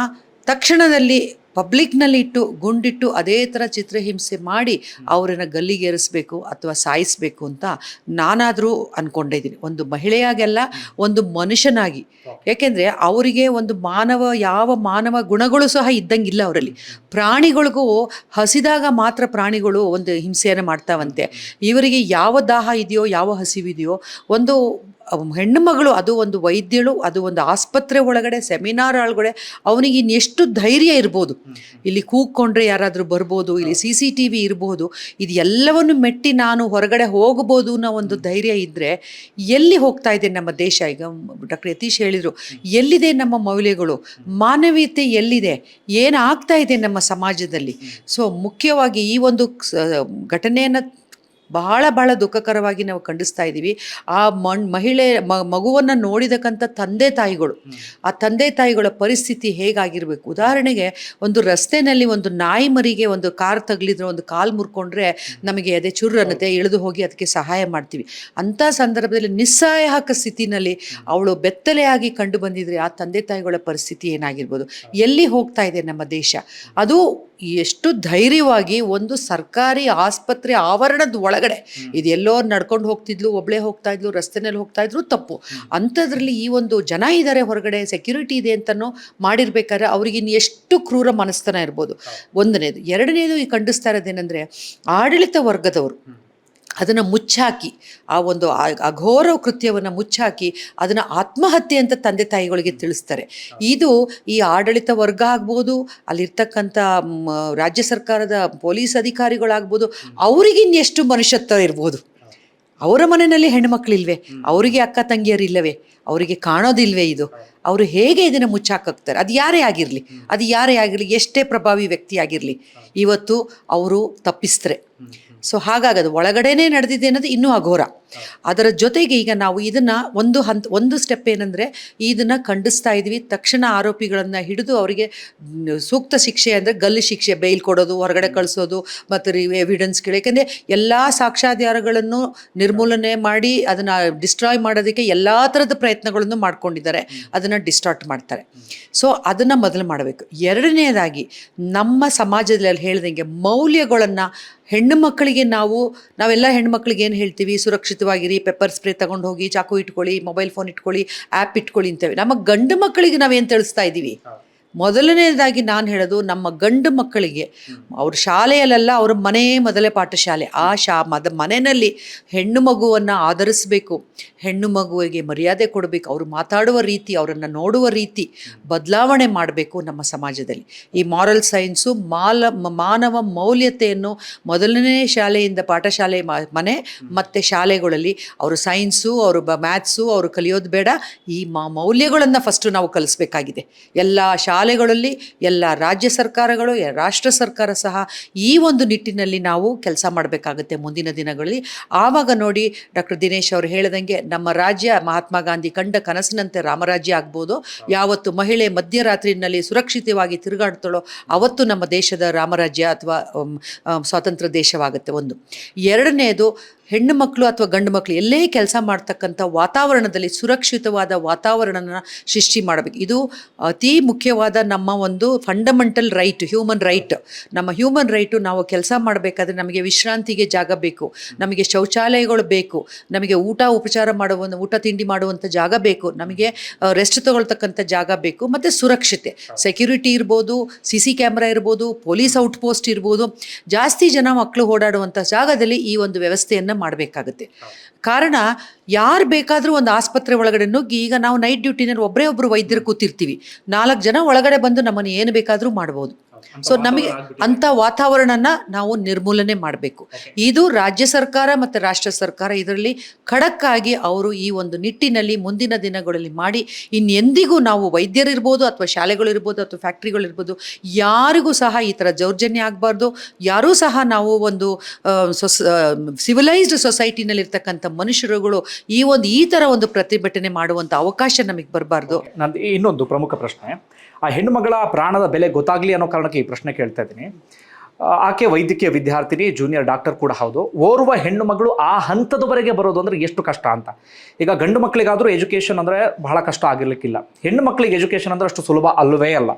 ತಕ್ಷಣದಲ್ಲಿ ಪಬ್ಲಿಕ್ನಲ್ಲಿ ಇಟ್ಟು ಗುಂಡಿಟ್ಟು ಅದೇ ಥರ ಚಿತ್ರಹಿಂಸೆ ಮಾಡಿ ಅವರನ್ನು ಗಲ್ಲಿಗೇರಿಸ್ಬೇಕು ಅಥವಾ ಸಾಯಿಸಬೇಕು ಅಂತ ನಾನಾದರೂ ಅಂದ್ಕೊಂಡಿದ್ದೀನಿ ಒಂದು ಮಹಿಳೆಯಾಗೆಲ್ಲ ಒಂದು ಮನುಷ್ಯನಾಗಿ. ಯಾಕೆಂದರೆ ಅವರಿಗೆ ಒಂದು ಮಾನವ, ಯಾವ ಮಾನವ ಗುಣಗಳು ಸಹ ಇದ್ದಂಗಿಲ್ಲ ಅವರಲ್ಲಿ. ಪ್ರಾಣಿಗಳಿಗೂ ಹಸಿದಾಗ ಮಾತ್ರ ಪ್ರಾಣಿಗಳು ಒಂದು ಹಿಂಸೆಯನ್ನು ಮಾಡ್ತಾವಂತೆ. ಇವರಿಗೆ ಯಾವ ದಾಹ ಇದೆಯೋ, ಯಾವ ಹಸಿವಿದೆಯೋ, ಒಂದು ಹೆಣ್ಣು ಮಗಳು ಅದು ಒಂದು ವೈದ್ಯಳು ಅದು ಒಂದು ಆಸ್ಪತ್ರೆ ಒಳಗಡೆ ಸೆಮಿನಾರ್ ಒಳಗಡೆ ಅವನಿಗೆ ಇನ್ನೆಷ್ಟು ಧೈರ್ಯ ಇರ್ಬೋದು. ಇಲ್ಲಿ ಕೂಗ್ಕೊಂಡ್ರೆ ಯಾರಾದರೂ ಬರ್ಬೋದು ಇಲ್ಲಿ ಸಿ ಸಿ ಟಿ ವಿ ಇರ್ಬೋದು ಇದು ಎಲ್ಲವನ್ನು ಮೆಟ್ಟಿ ನಾನು ಹೊರಗಡೆ ಹೋಗ್ಬೋದು ಅನ್ನೋ ಒಂದು ಧೈರ್ಯ ಇದ್ದರೆ ಎಲ್ಲಿ ಹೋಗ್ತಾ ಇದೆ ನಮ್ಮ ದೇಶ? ಈಗ ಡಾಕ್ಟರ್ ಯತೀಶ್ ಹೇಳಿದರು ಎಲ್ಲಿದೆ ನಮ್ಮ ಮೌಲ್ಯಗಳು? ಮಾನವೀಯತೆ ಎಲ್ಲಿದೆ? ಏನಾಗ್ತಾ ಇದೆ ನಮ್ಮ ಸಮಾಜದಲ್ಲಿ? ಸೊ ಮುಖ್ಯವಾಗಿ ಈ ಒಂದು ಘಟನೆಯನ್ನು ಬಹಳ ಬಹಳ ದುಃಖಕರವಾಗಿ ನಾವು ಖಂಡಿಸ್ತಾ ಇದ್ದೀವಿ. ಆ ಮಣ್ ಮಹಿಳೆ ಮ ಮಗುವನ್ನು ನೋಡಿದಕ್ಕಂಥ ತಂದೆ ತಾಯಿಗಳು ಆ ತಂದೆ ತಾಯಿಗಳ ಪರಿಸ್ಥಿತಿ ಹೇಗಾಗಿರಬೇಕು? ಉದಾಹರಣೆಗೆ ಒಂದು ರಸ್ತೆನಲ್ಲಿ ಒಂದು ನಾಯಿ ಮರಿಗೆ ಒಂದು ಕಾರ್ ತಗಲಿದ್ರೆ ಒಂದು ಕಾಲು ಮುರ್ಕೊಂಡ್ರೆ ನಮಗೆ ಅದೇ ಚುರ್ರ ಅನ್ನತ್ತೆ ಇಳಿದು ಹೋಗಿ ಅದಕ್ಕೆ ಸಹಾಯ ಮಾಡ್ತೀವಿ. ಅಂಥ ಸಂದರ್ಭದಲ್ಲಿ ನಿಸ್ಸಹಾಯಕ ಸ್ಥಿತಿನಲ್ಲಿ ಅವಳು ಬೆತ್ತಲೆಯಾಗಿ ಕಂಡು ಬಂದಿದ್ರೆ ಆ ತಂದೆ ತಾಯಿಗಳ ಪರಿಸ್ಥಿತಿ ಏನಾಗಿರ್ಬೋದು? ಎಲ್ಲಿ ಹೋಗ್ತಾ ಇದೆ ನಮ್ಮ ದೇಶ? ಅದು ಎಷ್ಟು ಧೈರ್ಯವಾಗಿ ಒಂದು ಸರ್ಕಾರಿ ಆಸ್ಪತ್ರೆ ಆವರಣದ ಒಳಗಡೆ ಇದೆಲ್ಲೋ ನಡ್ಕೊಂಡು ಹೋಗ್ತಿದ್ಲು ಒಬ್ಳೆ ಹೋಗ್ತಾ ಇದ್ಲು ರಸ್ತೆನಲ್ಲಿ ಹೋಗ್ತಾ ಇದ್ರು ತಪ್ಪು. ಅಂಥದ್ರಲ್ಲಿ ಈ ಒಂದು ಜನ ಇದ್ದಾರೆ ಹೊರಗಡೆ ಸೆಕ್ಯೂರಿಟಿ ಇದೆ ಅಂತನೋ ಮಾಡಿರ್ಬೇಕಾದ್ರೆ ಅವ್ರಿಗೆ ಇನ್ನು ಎಷ್ಟು ಕ್ರೂರ ಮನಸ್ತನ ಇರ್ಬೋದು. ಒಂದನೇದು. ಎರಡನೇದು ಈ ಖಂಡಿಸ್ತಾ ಇರೋದೇನೆಂದರೆ ಆಡಳಿತ ವರ್ಗದವರು. ಅದನ್ನು ಮುಚ್ಚಾಕಿ ಆ ಒಂದು ಅಘೋರ ಕೃತ್ಯವನ್ನು ಮುಚ್ಚಾಕಿ ಅದನ್ನು ಆತ್ಮಹತ್ಯೆ ಅಂತ ತಂದೆ ತಾಯಿಗಳಿಗೆ ತಿಳಿಸ್ತಾರೆ. ಇದು ಈ ಆಡಳಿತ ವರ್ಗ ಆಗ್ಬೋದು ಅಲ್ಲಿರ್ತಕ್ಕಂಥ ರಾಜ್ಯ ಸರ್ಕಾರದ ಪೊಲೀಸ್ ಅಧಿಕಾರಿಗಳಾಗ್ಬೋದು ಅವರಿಗಿನ್ನೆಷ್ಟು ಮನುಷ್ಯತ್ವ ಇರ್ಬೋದು. ಅವರ ಮನೆಯಲ್ಲಿ ಹೆಣ್ಮಕ್ಳಿಲ್ವೇ? ಅವರಿಗೆ ಅಕ್ಕ ತಂಗಿಯರಿಲ್ಲವೇ ಅವರಿಗೆ ಕಾಣೋದಿಲ್ವೇ ಇದು? ಅವರು ಹೇಗೆ ಇದನ್ನು ಮುಚ್ಚಾಕಾಕ್ತಾರೆ ಅದು ಯಾರೇ ಆಗಿರಲಿ ಅದು ಯಾರೇ ಆಗಿರಲಿ ಎಷ್ಟೇ ಪ್ರಭಾವಿ ವ್ಯಕ್ತಿ ಆಗಿರಲಿ ಇವತ್ತು ಅವರು ತಪ್ಪಿಸ್ತಾರೆ. ಸೊ ಹಾಗಾಗಿ ಅದು ಒಳಗಡೆನೆ ನಡೆದಿದೆ ಅನ್ನೋದು ಇನ್ನೂ ಅಘೋರ. ಅದರ ಜೊತೆಗೆ ಈಗ ನಾವು ಇದನ್ನ ಒಂದು ಹಂತ, ಒಂದು ಸ್ಟೆಪ್ ಏನಂದ್ರೆ, ಇದನ್ನ ಖಂಡಿಸ್ತಾ ಇದೀವಿ. ತಕ್ಷಣ ಆರೋಪಿಗಳನ್ನ ಹಿಡಿದು ಅವರಿಗೆ ಸೂಕ್ತ ಶಿಕ್ಷೆ ಅಂದ್ರೆ ಗಲ್ಲು ಶಿಕ್ಷೆ ಬೈಲ್ ಕೊಡೋದು, ಹೊರಗಡೆ ಕಳಿಸೋದು, ಮತ್ತು ಎವಿಡೆನ್ಸ್ ಕೇಳಿ ಯಾಕಂದ್ರೆ ಎಲ್ಲಾ ಸಾಕ್ಷಾಧಾರಗಳನ್ನು ನಿರ್ಮೂಲನೆ ಮಾಡಿ ಅದನ್ನ ಡಿಸ್ಟ್ರಾಯ್ ಮಾಡೋದಕ್ಕೆ ಎಲ್ಲಾ ಥರದ ಪ್ರಯತ್ನಗಳನ್ನು ಮಾಡ್ಕೊಂಡಿದ್ದಾರೆ. ಅದನ್ನ ಡಿಸ್ಟಾರ್ಟ್ ಮಾಡ್ತಾರೆ. ಸೊ ಅದನ್ನ ಮೊದಲು ಮಾಡಬೇಕು. ಎರಡನೇದಾಗಿ, ನಮ್ಮ ಸಮಾಜದಲ್ಲಿ ಹೇಳ್ದಂಗೆ ಮೌಲ್ಯಗಳನ್ನು ಹೆಣ್ಣು ಮಕ್ಕಳಿಗೆ ನಾವು, ನಾವೆಲ್ಲ ಹೆಣ್ಣು ಮಕ್ಕಳಿಗೆ ಏನು ಹೇಳ್ತೀವಿ? ಸುರಕ್ಷಿತವಾಗಿರಿ, ಪೆಪ್ಪರ್ ಸ್ಪ್ರೇ ತಗೊಂಡು ಹೋಗಿ, ಚಾಕು ಇಟ್ಕೊಳ್ಳಿ, ಮೊಬೈಲ್ ಫೋನ್ ಇಟ್ಕೊಳ್ಳಿ ಆ್ಯಪ್ ಇಟ್ಕೊಳ್ಳಿ ಅಂತೇವೆ ನಮ್ಮ ಗಂಡು ಮಕ್ಕಳಿಗೆ ನಾವೇನು ತಿಳಿಸ್ತಾ ಇದ್ದೀವಿ ಮೊದಲನೇದಾಗಿ ನಾನು ಹೇಳೋದು ನಮ್ಮ ಗಂಡು ಮಕ್ಕಳಿಗೆ. ಅವ್ರ ಶಾಲೆಯಲ್ಲೆಲ್ಲ ಅವ್ರ ಮನೆಯೇ ಮೊದಲೇ ಪಾಠಶಾಲೆ. ಆ ಶಾ ಮದ ಮನೆಯಲ್ಲಿ ಹೆಣ್ಣು ಮಗುವನ್ನು ಆಧರಿಸಬೇಕು. ಹೆಣ್ಣು ಮಗುವಿಗೆ ಮರ್ಯಾದೆ ಕೊಡಬೇಕು. ಅವರು ಮಾತಾಡುವ ರೀತಿ ಅವರನ್ನು ನೋಡುವ ರೀತಿ ಬದಲಾವಣೆ ಮಾಡಬೇಕು ನಮ್ಮ ಸಮಾಜದಲ್ಲಿ. ಈ ಮಾರಲ್ ಸೈನ್ಸು ಮಾಲ ಮಾನವ ಮೌಲ್ಯತೆಯನ್ನು ಮೊದಲನೇ ಶಾಲೆಯಿಂದ ಪಾಠಶಾಲೆ ಮ- ಮನೆ ಮತ್ತು ಶಾಲೆಗಳಲ್ಲಿ ಅವರು ಸೈನ್ಸು ಅವರು ಬ ಮ್ಯಾಥ್ಸು ಅವರು ಕಲಿಯೋದು ಬೇಡ. ಈ ಮಾ ಮೌಲ್ಯಗಳನ್ನು ಫಸ್ಟು ನಾವು ಕಲಿಸ್ಬೇಕಾಗಿದೆ. ಎಲ್ಲ ಶಾಲೆಗಳಲ್ಲಿ, ಎಲ್ಲ ರಾಜ್ಯ ಸರ್ಕಾರಗಳು ರಾಷ್ಟ್ರ ಸರ್ಕಾರ ಸಹ ಈ ಒಂದು ನಿಟ್ಟಿನಲ್ಲಿ ನಾವು ಕೆಲಸ ಮಾಡಬೇಕಾಗುತ್ತೆ ಮುಂದಿನ ದಿನಗಳಲ್ಲಿ. ಆವಾಗ ನೋಡಿ ಡಾಕ್ಟರ್ ದಿನೇಶ್ ಅವರು ಹೇಳ್ದಂಗೆ ನಮ್ಮ ರಾಜ್ಯ ಮಹಾತ್ಮ ಗಾಂಧಿ ಕಂಡ ಕನಸಿನಂತೆ ರಾಮರಾಜ್ಯ ಆಗ್ಬೋದು. ಯಾವತ್ತು ಮಹಿಳೆ ಮಧ್ಯರಾತ್ರಿನಲ್ಲಿ ಸುರಕ್ಷಿತವಾಗಿ ತಿರುಗಾಡ್ತಾಳೋ ಅವತ್ತು ನಮ್ಮ ದೇಶದ ರಾಮರಾಜ್ಯ ಅಥವಾ ಸ್ವಾತಂತ್ರ್ಯ ದೇಶವಾಗುತ್ತೆ ಒಂದು. ಎರಡನೇದು ಹೆಣ್ಣು ಮಕ್ಕಳು ಅಥವಾ ಗಂಡು ಮಕ್ಕಳು ಎಲ್ಲೇ ಕೆಲಸ ಮಾಡ್ತಕ್ಕಂಥ ವಾತಾವರಣದಲ್ಲಿ ಸುರಕ್ಷಿತವಾದ ವಾತಾವರಣನ ಸೃಷ್ಟಿ ಮಾಡಬೇಕು. ಇದು ಅತಿ ಮುಖ್ಯವಾದ ನಮ್ಮ ಒಂದು ಫಂಡಮೆಂಟಲ್ ರೈಟ್ ಹ್ಯೂಮನ್ ರೈಟ್ ನಮ್ಮ ಹ್ಯೂಮನ್ ರೈಟು ನಾವು ಕೆಲಸ ಮಾಡಬೇಕಾದ್ರೆ ನಮಗೆ ವಿಶ್ರಾಂತಿಗೆ ಜಾಗ ಬೇಕು. ನಮಗೆ ಶೌಚಾಲಯಗಳು ಬೇಕು. ನಮಗೆ ಊಟ, ಉಪಚಾರ ಮಾಡುವ ಊಟ ತಿಂಡಿ ಮಾಡುವಂಥ ಜಾಗ ಬೇಕು. ನಮಗೆ ರೆಸ್ಟ್ ತಗೊಳ್ತಕ್ಕಂಥ ಜಾಗ ಬೇಕು. ಮತ್ತು ಸುರಕ್ಷತೆ. ಸೆಕ್ಯೂರಿಟಿ ಇರ್ಬೋದು ಸಿ ಸಿ ಕ್ಯಾಮ್ರಾ ಇರ್ಬೋದು ಪೊಲೀಸ್ ಔಟ್ ಪೋಸ್ಟ್ ಇರ್ಬೋದು. ಜಾಸ್ತಿ ಜನ ಮಕ್ಕಳು ಓಡಾಡುವಂಥ ಜಾಗದಲ್ಲಿ ಈ ಒಂದು ವ್ಯವಸ್ಥೆಯನ್ನು ಮಾಡಬೇಕಾಗುತ್ತೆ. ಕಾರಣ ಯಾರು ಬೇಕಾದರೂ ಒಂದು ಆಸ್ಪತ್ರೆ ಒಳಗಡೆ ನುಗ್ಗಿ ಈಗ ನಾವು ನೈಟ್ ಡ್ಯೂಟಿನಲ್ಲಿ ಒಬ್ಬರೇ ಒಬ್ಬರು ವೈದ್ಯರು ಕೂತಿರ್ತೀವಿ. ನಾಲ್ಕು ಜನ ಒಳಗಡೆ ಬಂದು ನಮ್ಮನ್ನು ಏನು ಬೇಕಾದರೂ ಮಾಡ್ಬೋದು. ಸೊ ನಮಗೆ ಅಂತ ವಾತಾವರಣನ ನಾವು ನಿರ್ಮೂಲನೆ ಮಾಡಬೇಕು. ಇದು ರಾಜ್ಯ ಸರ್ಕಾರ ಮತ್ತು ರಾಷ್ಟ್ರ ಸರ್ಕಾರ ಇದರಲ್ಲಿ ಆಗಿ ಅವರು ಈ ಒಂದು ನಿಟ್ಟಿನಲ್ಲಿ ಮುಂದಿನ ದಿನಗಳಲ್ಲಿ ಮಾಡಿ ಇನ್ನೆಂದಿಗೂ ನಾವು ವೈದ್ಯರಿರ್ಬೋದು ಅಥವಾ ಶಾಲೆಗಳಿರ್ಬೋದು ಅಥವಾ ಫ್ಯಾಕ್ಟ್ರಿಗಳಿರ್ಬೋದು ಯಾರಿಗೂ ಸಹ ಈ ಥರ ಜೌರ್ಜನ್ಯ ಆಗಬಾರ್ದು. ಯಾರೂ ಸಹ ನಾವು ಒಂದು ಸೊಸ ಸೊಸ್ ಸಿವಿಲೈಸ್ಡ್ ಸೊಸೈಟಿನಲ್ಲಿರ್ತಕ್ಕಂಥ ಮನುಷ್ಯರುಗಳು ಈ ಒಂದು ಈ ಥರ ಒಂದು ಪ್ರತಿಭಟನೆ ಮಾಡುವಂಥ ಅವಕಾಶ ನಮಗೆ ಬರಬಾರ್ದು. ನಂದು ಇನ್ನೊಂದು ಪ್ರಮುಖ ಪ್ರಶ್ನೆ. ಆ ಹೆಣ್ಣುಮಗಳ ಪ್ರಾಣದ ಬೆಲೆ ಗೊತ್ತಾಗ್ಲಿ ಅನ್ನೋ ಕಾರಣಕ್ಕೆ ಈ ಪ್ರಶ್ನೆ ಕೇಳ್ತಾ ಇದ್ದೀನಿ. ಆಕೆ ವೈದ್ಯಕೀಯ ವಿದ್ಯಾರ್ಥಿನಿ ಜೂನಿಯರ್ ಡಾಕ್ಟರ್ ಕೂಡ ಹೌದು. ಓರ್ವ ಹೆಣ್ಣು ಮಗಳು ಆ ಹಂತದವರೆಗೆ ಬರೋದು ಅಂದರೆ ಎಷ್ಟು ಕಷ್ಟ ಅಂತ. ಈಗ ಗಂಡು ಮಕ್ಕಳಿಗಾದರೂ ಎಜುಕೇಷನ್ ಅಂದರೆ ಬಹಳ ಕಷ್ಟ ಆಗಿರ್ಲಿಕ್ಕಿಲ್ಲ. ಹೆಣ್ಣು ಮಕ್ಕಳಿಗೆ ಎಜುಕೇಷನ್ ಅಂದರೆ ಅಷ್ಟು ಸುಲಭ ಅಲ್ಲವೇ ಅಲ್ಲ.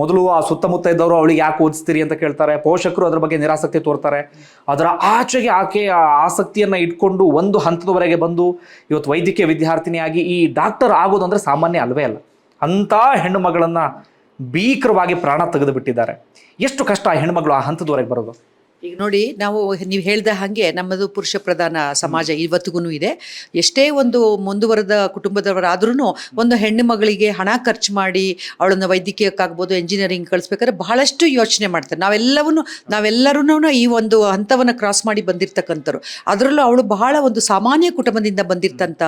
ಮೊದಲು ಆ ಸುತ್ತಮುತ್ತ ಇದ್ದವರು ಅವಳಿಗೆ ಯಾಕೆ ಓದಿಸ್ತೀರಿ ಅಂತ ಕೇಳ್ತಾರೆ. ಪೋಷಕರು ಅದರ ಬಗ್ಗೆ ನಿರಾಸಕ್ತಿ ತೋರ್ತಾರೆ. ಅದರ ಆಚೆಗೆ ಆಕೆ ಆ ಆಸಕ್ತಿಯನ್ನು ಇಟ್ಕೊಂಡು ಒಂದು ಹಂತದವರೆಗೆ ಬಂದು ಇವತ್ತು ವೈದ್ಯಕೀಯ ವಿದ್ಯಾರ್ಥಿನಿಯಾಗಿ ಈ ಡಾಕ್ಟರ್ ಆಗೋದು ಅಂದರೆ ಸಾಮಾನ್ಯ ಅಲ್ಲವೇ ಅಲ್ಲ. ಅಂತ ಹೆಣ್ಣು ಮಗಳನ್ನು ಭೀಕರವಾಗಿ ಪ್ರಾಣ ತೆಗೆದುಬಿಟ್ಟಿದ್ದಾರೆ. ಎಷ್ಟು ಕಷ್ಟ ಆ ಹೆಣ್ಮಗಳು ಆ ಹಂತದವರೆಗೆ ಬರೋದು? ಈಗ ನೋಡಿ ನಾವು ನೀವು ಹೇಳ್ದ ಹಾಗೆ ನಮ್ಮದು ಪುರುಷ ಪ್ರಧಾನ ಸಮಾಜ ಇವತ್ತಿಗೂ ಇದೆ. ಎಷ್ಟೇ ಒಂದು ಮುಂದುವರೆದ ಕುಟುಂಬದವರಾದ್ರೂ ಒಂದು ಹೆಣ್ಣು ಮಗಳಿಗೆ ಹಣ ಖರ್ಚು ಮಾಡಿ ಅವಳನ್ನು ವೈದ್ಯಕೀಯಕ್ಕಾಗ್ಬೋದು ಎಂಜಿನಿಯರಿಂಗ್ ಕಳಿಸ್ಬೇಕಾದ್ರೆ ಬಹಳಷ್ಟು ಯೋಚನೆ ಮಾಡ್ತಾರೆ. ನಾವೆಲ್ಲವನ್ನು ನಾವೆಲ್ಲರೂ ಈ ಒಂದು ಹಂತವನ್ನು ಕ್ರಾಸ್ ಮಾಡಿ ಬಂದಿರ್ತಕ್ಕಂಥವ್ರು. ಅದರಲ್ಲೂ ಅವಳು ಬಹಳ ಒಂದು ಸಾಮಾನ್ಯ ಕುಟುಂಬದಿಂದ ಬಂದಿರ್ತಂಥ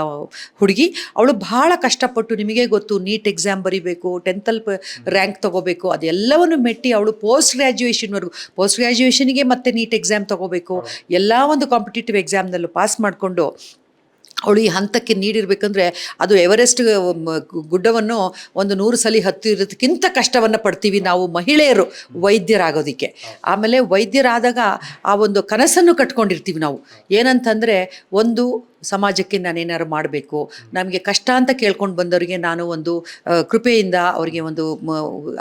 ಹುಡುಗಿ. ಅವಳು ಬಹಳ ಕಷ್ಟಪಟ್ಟು ನಿಮಗೆ ಗೊತ್ತು ನೀಟ್ ಎಕ್ಸಾಮ್ ಬರಿಬೇಕು ಟೆಂತಲ್ಲಿ ರ್ಯಾಂಕ್ ತಗೋಬೇಕು ಅದೆಲ್ಲವನ್ನು ಮೆಟ್ಟಿ ಅವಳು ಪೋಸ್ಟ್ ಗ್ರ್ಯಾಜುಯೇಷನ್ವರೆಗೂ ಪೋಸ್ಟ್ ಗ್ರ್ಯಾಜುಯೇಷನ್ಗೆ ಮತ್ತೆ ನೀಟ್ ಎಕ್ಸಾಮ್ ತಗೋಬೇಕು. ಎಲ್ಲ ಒಂದು ಕಾಂಪಿಟೇಟಿವ್ ಎಕ್ಸಾಮ್ನಲ್ಲೂ ಪಾಸ್ ಮಾಡಿಕೊಂಡು ಅವಳು ಈ ಹಂತಕ್ಕೆ ನೀಡಿರ್ಬೇಕಂದ್ರೆ ಅದು ಎವರೆಸ್ಟ್ ಗುಡ್ಡವನ್ನು ಒಂದು ನೂರು ಸಲ ಹತ್ತಿರೋದಕ್ಕಿಂತ ಕಷ್ಟವನ್ನು ಪಡ್ತೀವಿ ನಾವು ಮಹಿಳೆಯರು ವೈದ್ಯರಾಗೋದಕ್ಕೆ. ಆಮೇಲೆ ವೈದ್ಯರಾದಾಗ ಆ ಒಂದು ಕನಸನ್ನು ಕಟ್ಕೊಂಡಿರ್ತೀವಿ ನಾವು. ಏನಂತಂದರೆ ಒಂದು ಸಮಾಜಕ್ಕೆ ನಾನೇನಾದ್ರು ಮಾಡಬೇಕು, ನಮಗೆ ಕಷ್ಟ ಅಂತ ಕೇಳ್ಕೊಂಡು ಬಂದವರಿಗೆ ನಾನು ಒಂದು ಕೃಪೆಯಿಂದ ಅವರಿಗೆ ಒಂದು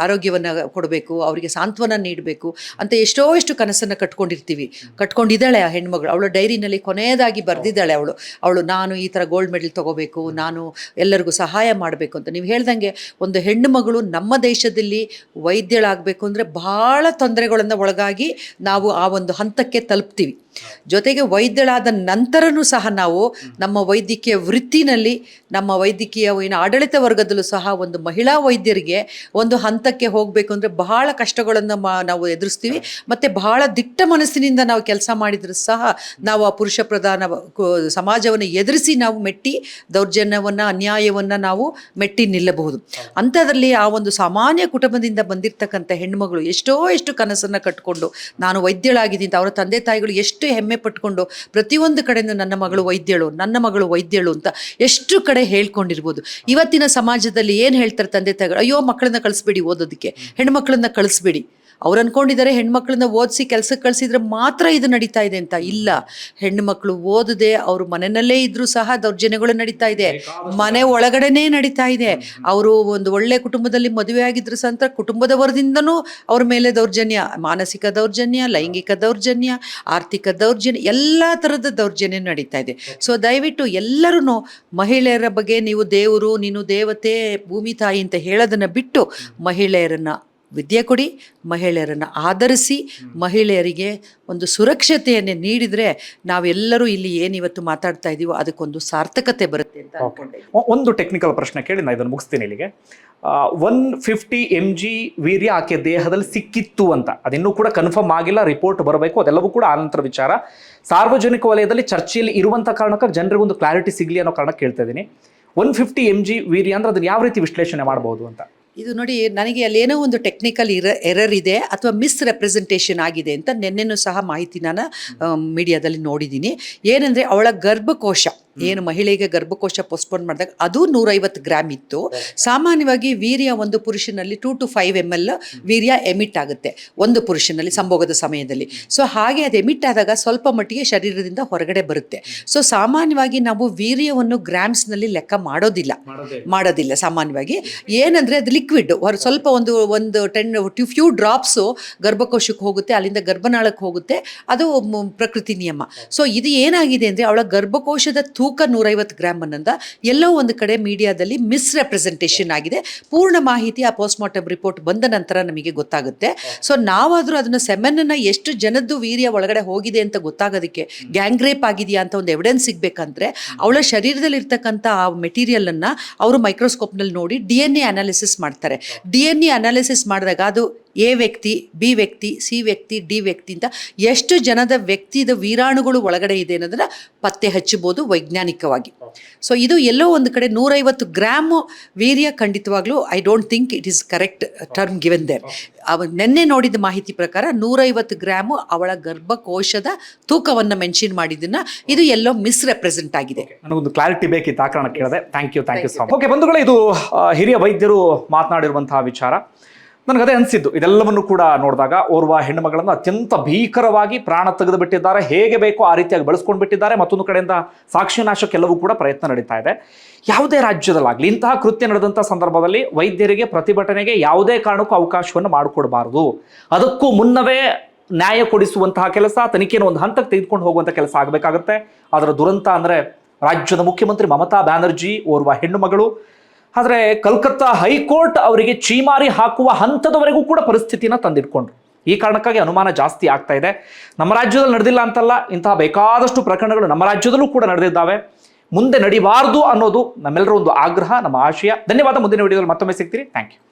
ಆರೋಗ್ಯವನ್ನು ಕೊಡಬೇಕು, ಅವರಿಗೆ ಸಾಂತ್ವನ ನೀಡಬೇಕು ಅಂತ ಎಷ್ಟೋ ಎಷ್ಟು ಕನಸನ್ನು ಕಟ್ಕೊಂಡಿರ್ತೀವಿ. ಕಟ್ಕೊಂಡಿದ್ದಾಳೆ ಆ ಹೆಣ್ಮಗಳು, ಅವಳು ಡೈರಿನಲ್ಲಿ ಕೊನೆಯದಾಗಿ ಬರೆದಿದ್ದಾಳೆ ಅವಳು. ಅವಳು, ನಾನು ಈ ಥರ ಗೋಲ್ಡ್ ಮೆಡಲ್ ತಗೋಬೇಕು, ನಾನು ಎಲ್ಲರಿಗೂ ಸಹಾಯ ಮಾಡಬೇಕು ಅಂತ. ನೀವು ಹೇಳ್ದಂಗೆ ಒಂದು ಹೆಣ್ಣು ಮಗಳು ನಮ್ಮ ದೇಶದಲ್ಲಿ ವೈದ್ಯಳಾಗಬೇಕು ಅಂದರೆ ಬಹಳ ತೊಂದರೆಗಳನ್ನು ಒಳಗಾಗಿ ನಾವು ಆ ಒಂದು ಹಂತಕ್ಕೆ ತಲುಪ್ತೀವಿ. ಜೊತೆಗೆ ವೈದ್ಯಳಾದ ನಂತರನೂ ಸಹ ನಾವು ನಮ್ಮ ವೈದ್ಯಕೀಯ ವೃತ್ತಿನಲ್ಲಿ, ನಮ್ಮ ವೈದ್ಯಕೀಯ ಏನು ಆಡಳಿತ ವರ್ಗದಲ್ಲೂ ಸಹ ಒಂದು ಮಹಿಳಾ ವೈದ್ಯರಿಗೆ ಒಂದು ಹಂತಕ್ಕೆ ಹೋಗಬೇಕು ಅಂದರೆ ಬಹಳ ಕಷ್ಟಗಳನ್ನು ಮಾ ನಾವು ಎದುರಿಸ್ತೀವಿ. ಮತ್ತು ಬಹಳ ದಿಟ್ಟ ಮನಸ್ಸಿನಿಂದ ನಾವು ಕೆಲಸ ಮಾಡಿದರೂ ಸಹ ನಾವು ಆ ಪುರುಷ ಪ್ರಧಾನ ಸಮಾಜವನ್ನು ಎದುರಿಸಿ ನಾವು ಮೆಟ್ಟಿ ದೌರ್ಜನ್ಯವನ್ನು, ಅನ್ಯಾಯವನ್ನು ನಾವು ಮೆಟ್ಟಿ ನಿಲ್ಲಬಹುದು. ಅಂಥದ್ರಲ್ಲಿ ಆ ಒಂದು ಸಾಮಾನ್ಯ ಕುಟುಂಬದಿಂದ ಬಂದಿರತಕ್ಕಂಥ ಹೆಣ್ಮಗಳು ಎಷ್ಟೋ ಎಷ್ಟು ಕನಸನ್ನು ಕಟ್ಕೊಂಡು, ನಾನು ವೈದ್ಯಳಾಗಿದ್ದೀನಿ, ಅವರ ತಂದೆ ತಾಯಿಗಳು ಎಷ್ಟು ಹೆಮ್ಮೆ ಪಟ್ಕೊಂಡು ಪ್ರತಿಯೊಂದು ಕಡೆಯಿಂದ ನನ್ನ ಮಗಳು ವೈದ್ಯಳು, ನನ್ನ ಮಗಳು ವೈದ್ಯಳು ಅಂತ ಎಷ್ಟು ಕಡೆ ಹೇಳ್ಕೊಂಡಿರ್ಬೋದು. ಇವತ್ತಿನ ಸಮಾಜದಲ್ಲಿ ಏನು ಹೇಳ್ತಾರೆ ತಂದೆ ತಾಯಿಗಳು ಅಯ್ಯೋ ಮಕ್ಕಳನ್ನ ಕಳಿಸ್ಬೇಡಿ ಓದೋದಕ್ಕೆ, ಹೆಣ್ಮಕ್ಳನ್ನ ಕಳಿಸ್ಬೇಡಿ. ಅವ್ರು ಅನ್ಕೊಂಡಿದ್ದಾರೆ ಹೆಣ್ಮಕ್ಳನ್ನ ಓದಿಸಿ ಕೆಲಸಕ್ಕೆ ಕಳಿಸಿದ್ರೆ ಮಾತ್ರ ಇದು ನಡೀತಾ ಇದೆ ಅಂತ. ಇಲ್ಲ, ಹೆಣ್ಮಕ್ಳು ಓದದೆ, ಅವ್ರ ಮನೆಯಲ್ಲೇ ಇದ್ರೂ ಸಹ ದೌರ್ಜನ್ಯಗಳು ನಡೀತಾ ಇದೆ. ಮನೆ ಒಳಗಡೆನೇ ನಡೀತಾ ಇದೆ. ಅವರು ಒಂದು ಒಳ್ಳೆ ಕುಟುಂಬದಲ್ಲಿ ಮದುವೆ ಆಗಿದ್ರು ಸಂತ ಕುಟುಂಬದವರದಿಂದನೂ ಅವ್ರ ಮೇಲೆ ದೌರ್ಜನ್ಯ, ಮಾನಸಿಕ ದೌರ್ಜನ್ಯ, ಲೈಂಗಿಕ ದೌರ್ಜನ್ಯ, ಆರ್ಥಿಕ ದೌರ್ಜನ್ಯ, ಎಲ್ಲ ಥರದ ದೌರ್ಜನ್ಯ ನಡೀತಾ ಇದೆ. ಸೊ ದಯವಿಟ್ಟು ಎಲ್ಲರೂ ಮಹಿಳೆಯರ ಬಗ್ಗೆ ನೀವು ದೇವರು, ನೀನು ದೇವತೆ, ಭೂಮಿ ತಾಯಿ ಅಂತ ಹೇಳೋದನ್ನು ಬಿಟ್ಟು ಮಹಿಳೆಯರನ್ನು ವಿದ್ಯೆ ಕೊಡಿ ಮಹಿಳೆಯರನ್ನು ಆಧರಿಸಿ ಮಹಿಳೆಯರಿಗೆ ಒಂದು ಸುರಕ್ಷತೆಯನ್ನು ನೀಡಿದರೆ ನಾವೆಲ್ಲರೂ ಇಲ್ಲಿ ಏನು ಇವತ್ತು ಮಾತಾಡ್ತಾ ಇದ್ದೀವೋ ಅದಕ್ಕೊಂದು ಸಾರ್ಥಕತೆ ಬರುತ್ತೆ ಅಂತ ಅನ್ಕೊಂಡೆ. ಒಂದು ಟೆಕ್ನಿಕಲ್ ಪ್ರಶ್ನೆ ಕೇಳಿ ನಾನು ಇದನ್ನು ಮುಗಿಸ್ತೀನಿ ಇಲ್ಲಿಗೆ. ಒನ್ ಫಿಫ್ಟಿ ಎಂ ಜಿ ವೀರ್ಯ ಆಕೆ ದೇಹದಲ್ಲಿ ಸಿಕ್ಕಿತ್ತು ಅಂತ. ಅದಿನ್ನೂ ಕೂಡ ಕನ್ಫರ್ಮ್ ಆಗಿಲ್ಲ ರಿಪೋರ್ಟ್ ಬರಬೇಕು ಅದೆಲ್ಲವೂ ಕೂಡ ಆನಂತರ ವಿಚಾರ. ಸಾರ್ವಜನಿಕ ವಲಯದಲ್ಲಿ ಚರ್ಚೆಯಲ್ಲಿ ಇರುವಂಥ ಕಾರಣಕ್ಕೆ ಜನರಿಗೆ ಒಂದು ಕ್ಲಾರಿಟಿ ಸಿಗಲಿ ಅನ್ನೋ ಕಾರಣಕ್ಕೆ ಕೇಳ್ತಾ ಇದ್ದೀನಿ ಒನ್ ಫಿಫ್ಟಿ ಎಂ ಜಿ ವೀರ್ಯ ಅಂದ್ರೆ ಅದನ್ನ ಯಾವ ರೀತಿ ವಿಶ್ಲೇಷಣೆ ಮಾಡಬಹುದು ಅಂತ? ಇದು ನೋಡಿ, ನನಗೆ ಅಲ್ಲೇನೋ ಒಂದು ಟೆಕ್ನಿಕಲ್ ಇರ ಎರರ್ ಇದೆ ಅಥವಾ ಮಿಸ್ ರೆಪ್ರೆಸೆಂಟೇಷನ್ ಆಗಿದೆ ಅಂತ ನಿನ್ನೆನೂ ಸಹ ಮಾಹಿತಿ ನಾನು ಮೀಡಿಯಾದಲ್ಲಿ ನೋಡಿದ್ದೀನಿ. ಏನಂದರೆ, ಅವಳ ಗರ್ಭಕೋಶ. ಏನು ಮಹಿಳೆಗೆ ಗರ್ಭಕೋಶ ಪೋಸ್ಟ್ಪೋನ್ ಮಾಡಿದಾಗ ಅದು ನೂರೈವತ್ತು ಗ್ರಾಮ್ ಇತ್ತು. ಸಾಮಾನ್ಯವಾಗಿ ವೀರ್ಯ ಒಂದು ಪುರುಷನಲ್ಲಿ two to five M L urea emit ಆಗುತ್ತೆ ಒಂದು ಪುರುಷನಲ್ಲಿ ಸಂಭೋಗದ ಸಮಯದಲ್ಲಿ. ಸೊ ಹಾಗೆ ಅದು ಎಮಿಟ್ ಆದಾಗ ಸ್ವಲ್ಪ ಮಟ್ಟಿಗೆ ಶರೀರದಿಂದ ಹೊರಗಡೆ ಬರುತ್ತೆ. ಸೊ ಸಾಮಾನ್ಯವಾಗಿ ನಾವು ವೀರ್ಯವನ್ನು ಗ್ರಾಮ್ಸ್ನಲ್ಲಿ ಲೆಕ್ಕ ಮಾಡೋದಿಲ್ಲ. ಮಾಡೋದಿಲ್ಲ ಸಾಮಾನ್ಯವಾಗಿ. ಏನಂದರೆ ಅದು ಲಿಕ್ವಿಡ್ ಹೊರ ಸ್ವಲ್ಪ ಒಂದು ಒಂದು ಟೆನ್ ಫ್ಯೂ ಡ್ರಾಪ್ಸು ಗರ್ಭಕೋಶಕ್ಕೆ ಹೋಗುತ್ತೆ ಅಲ್ಲಿಂದ ಗರ್ಭನಾಳಕ್ಕೆ ಹೋಗುತ್ತೆ. ಅದು ಪ್ರಕೃತಿ ನಿಯಮ. ಸೊ ಇದು ಏನಾಗಿದೆ ಅಂದರೆ ಅವಳ ಗರ್ಭಕೋಶದ ತೂಕ ನೂರೈವತ್ತು ಗ್ರಾಮ್ ಅನ್ನಂದ ಎಲ್ಲೋ ಒಂದು ಕಡೆ ಮೀಡಿಯಾದಲ್ಲಿ ಮಿಸ್ ರೆಪ್ರೆಸೆಂಟೇಷನ್ ಆಗಿದೆ. ಪೂರ್ಣ ಮಾಹಿತಿ ಆ ಪೋಸ್ಟ್ಮಾರ್ಟಮ್ ರಿಪೋರ್ಟ್ ಬಂದ ನಂತರ ನಮಗೆ ಗೊತ್ತಾಗುತ್ತೆ. ಸೊ ನಾವಾದರೂ ಅದನ್ನು ಸೆಮೆನನ್ನು ಎಷ್ಟು ಜನದ್ದು ವೀರ್ಯ ಒಳಗಡೆ ಹೋಗಿದೆ ಅಂತ ಗೊತ್ತಾಗೋದಕ್ಕೆ ಗ್ಯಾಂಗ್ ರೇಪ್ ಆಗಿದೆಯಾ ಅಂತ ಒಂದು ಎವಿಡೆನ್ಸ್ ಸಿಗಬೇಕಂದ್ರೆ ಅವಳ ಶರೀರದಲ್ಲಿ ಇರ್ತಕ್ಕಂಥ ಆ ಮೆಟೀರಿಯಲನ್ನು ಅವರು ಮೈಕ್ರೋಸ್ಕೋಪ್ನಲ್ಲಿ ನೋಡಿ ಡಿ ಎನ್ ಎ ಅನಾಲಿಸಿಸ್ ಮಾಡ್ತಾರೆ. ಡಿ ಎನ್ ಎ ಅನಾಲಿಸಿಸ್ ಮಾಡಿದಾಗ ಅದು ಎ ವ್ಯಕ್ತಿ ಬಿ ವ್ಯಕ್ತಿ ಸಿ ವ್ಯಕ್ತಿ ಡಿ ವ್ಯಕ್ತಿ ಅಂತ ಎಷ್ಟು ಜನದ ವ್ಯಕ್ತಿದ ವೀರಾಣುಗಳು ಒಳಗಡೆ ಇದೆ ಅನ್ನೋದನ್ನ ಪತ್ತೆ ಹಚ್ಚಬಹುದು ವೈಜ್ಞಾನಿಕವಾಗಿ. ಸೊ ಇದು ಎಲ್ಲೋ ಒಂದು ಕಡೆ ನೂರೈವತ್ತು ಗ್ರಾಮ್ ವೀರ್ಯ ಖಂಡಿತವಾಗ್ಲೂ I don't think it is correct term given there ಅವ ನಿನ್ನೆ ನೋಡಿದ ಮಾಹಿತಿ ಪ್ರಕಾರ ನೂರೈವತ್ತು ಗ್ರಾಮು ಅವಳ ಗರ್ಭಕೋಶದ ತೂಕವನ್ನು ಮೆನ್ಷನ್ ಮಾಡಿದ್ದನ್ನ ಇದು ಎಲ್ಲೋ ಮಿಸ್ ರೆಪ್ರೆಸೆಂಟ್ ಆಗಿದೆ ನನಗೊಂದು ಕ್ಲಾರಿಟಿ ಬೇಕಿತ್ತು ಆ ಕಾರಣ ಕೇಳಿದೆ thank you thank you so much okay ಬಂಧುಗಳೇ ಇದು ಹಿರಿಯ ವೈದ್ಯರು ಮಾತನಾಡಿರುವಂತಹ ವಿಚಾರ. ನನಗೆ ಅದೇ ಅನಿಸಿದ್ದು. ಇದೆಲ್ಲವನ್ನು ಕೂಡ ನೋಡಿದಾಗ ಓರ್ವ ಹೆಣ್ಣುಮಗಳನ್ನು ಅತ್ಯಂತ ಭೀಕರವಾಗಿ ಪ್ರಾಣ ತೆಗೆದು ಬಿಟ್ಟಿದ್ದಾರೆ ಹೇಗೆ ಬೇಕೋ ಆ ರೀತಿಯಾಗಿ ಬಳಸ್ಕೊಂಡು ಬಿಟ್ಟಿದ್ದಾರೆ. ಮತ್ತೊಂದು ಕಡೆಯಿಂದ ಸಾಕ್ಷಿ ಕೆಲವು ಕೂಡ ಪ್ರಯತ್ನ ನಡೀತಾ ಇದೆ. ಯಾವುದೇ ರಾಜ್ಯದಲ್ಲಾಗಲಿ, ಇಂತಹ ಕೃತ್ಯ ನಡೆದಂಥ ಸಂದರ್ಭದಲ್ಲಿ ವೈದ್ಯರಿಗೆ ಪ್ರತಿಭಟನೆಗೆ ಯಾವುದೇ ಕಾರಣಕ್ಕೂ ಅವಕಾಶವನ್ನು ಮಾಡಿಕೊಡಬಾರದು. ಅದಕ್ಕೂ ಮುನ್ನವೇ ನ್ಯಾಯ ಕೊಡಿಸುವಂತಹ ಕೆಲಸ, ತನಿಖೆಯನ್ನು ಒಂದು ಹಂತಕ್ಕೆ ತೆಗೆದುಕೊಂಡು ಹೋಗುವಂಥ ಕೆಲಸ ಆಗಬೇಕಾಗುತ್ತೆ. ಅದರ ದುರಂತ ಅಂದರೆ ರಾಜ್ಯದ ಮುಖ್ಯಮಂತ್ರಿ ಮಮತಾ ಬ್ಯಾನರ್ಜಿ, ಓರ್ವ ಹೆಣ್ಣು ಮಗಳು ಆದರೆ ಕಲ್ಕತ್ತಾ ಹೈಕೋರ್ಟ್ ಅವರಿಗೆ ಚೀಮಾರಿ ಹಾಕುವ ಹಂತದವರೆಗೂ ಕೂಡ ಪರಿಸ್ಥಿತಿನ ತಂದಿಟ್ಕೊಂಡ್ರು. ಈ ಕಾರಣಕ್ಕಾಗಿ ಅನುಮಾನ ಜಾಸ್ತಿ ಆಗ್ತಾ ಇದೆ. ನಮ್ಮ ರಾಜ್ಯದಲ್ಲಿ ನಡೆದಿಲ್ಲ ಅಂತಲ್ಲ, ಇಂತಹ ಬೇಕಾದಷ್ಟು ಪ್ರಕರಣಗಳು ನಮ್ಮ ರಾಜ್ಯದಲ್ಲೂ ಕೂಡ ನಡೆದಿದ್ದಾವೆ. ಮುಂದೆ ನಡಿಬಾರ್ದು ಅನ್ನೋದು ನಮ್ಮೆಲ್ಲರ ಒಂದು ಆಗ್ರಹ, ನಮ್ಮ ಆಶಯ. ಧನ್ಯವಾದ, ಮುಂದಿನ ವಿಡಿಯೋದಲ್ಲಿ ಮತ್ತೊಮ್ಮೆ ಸಿಗ್ತೀರಿ. Thank you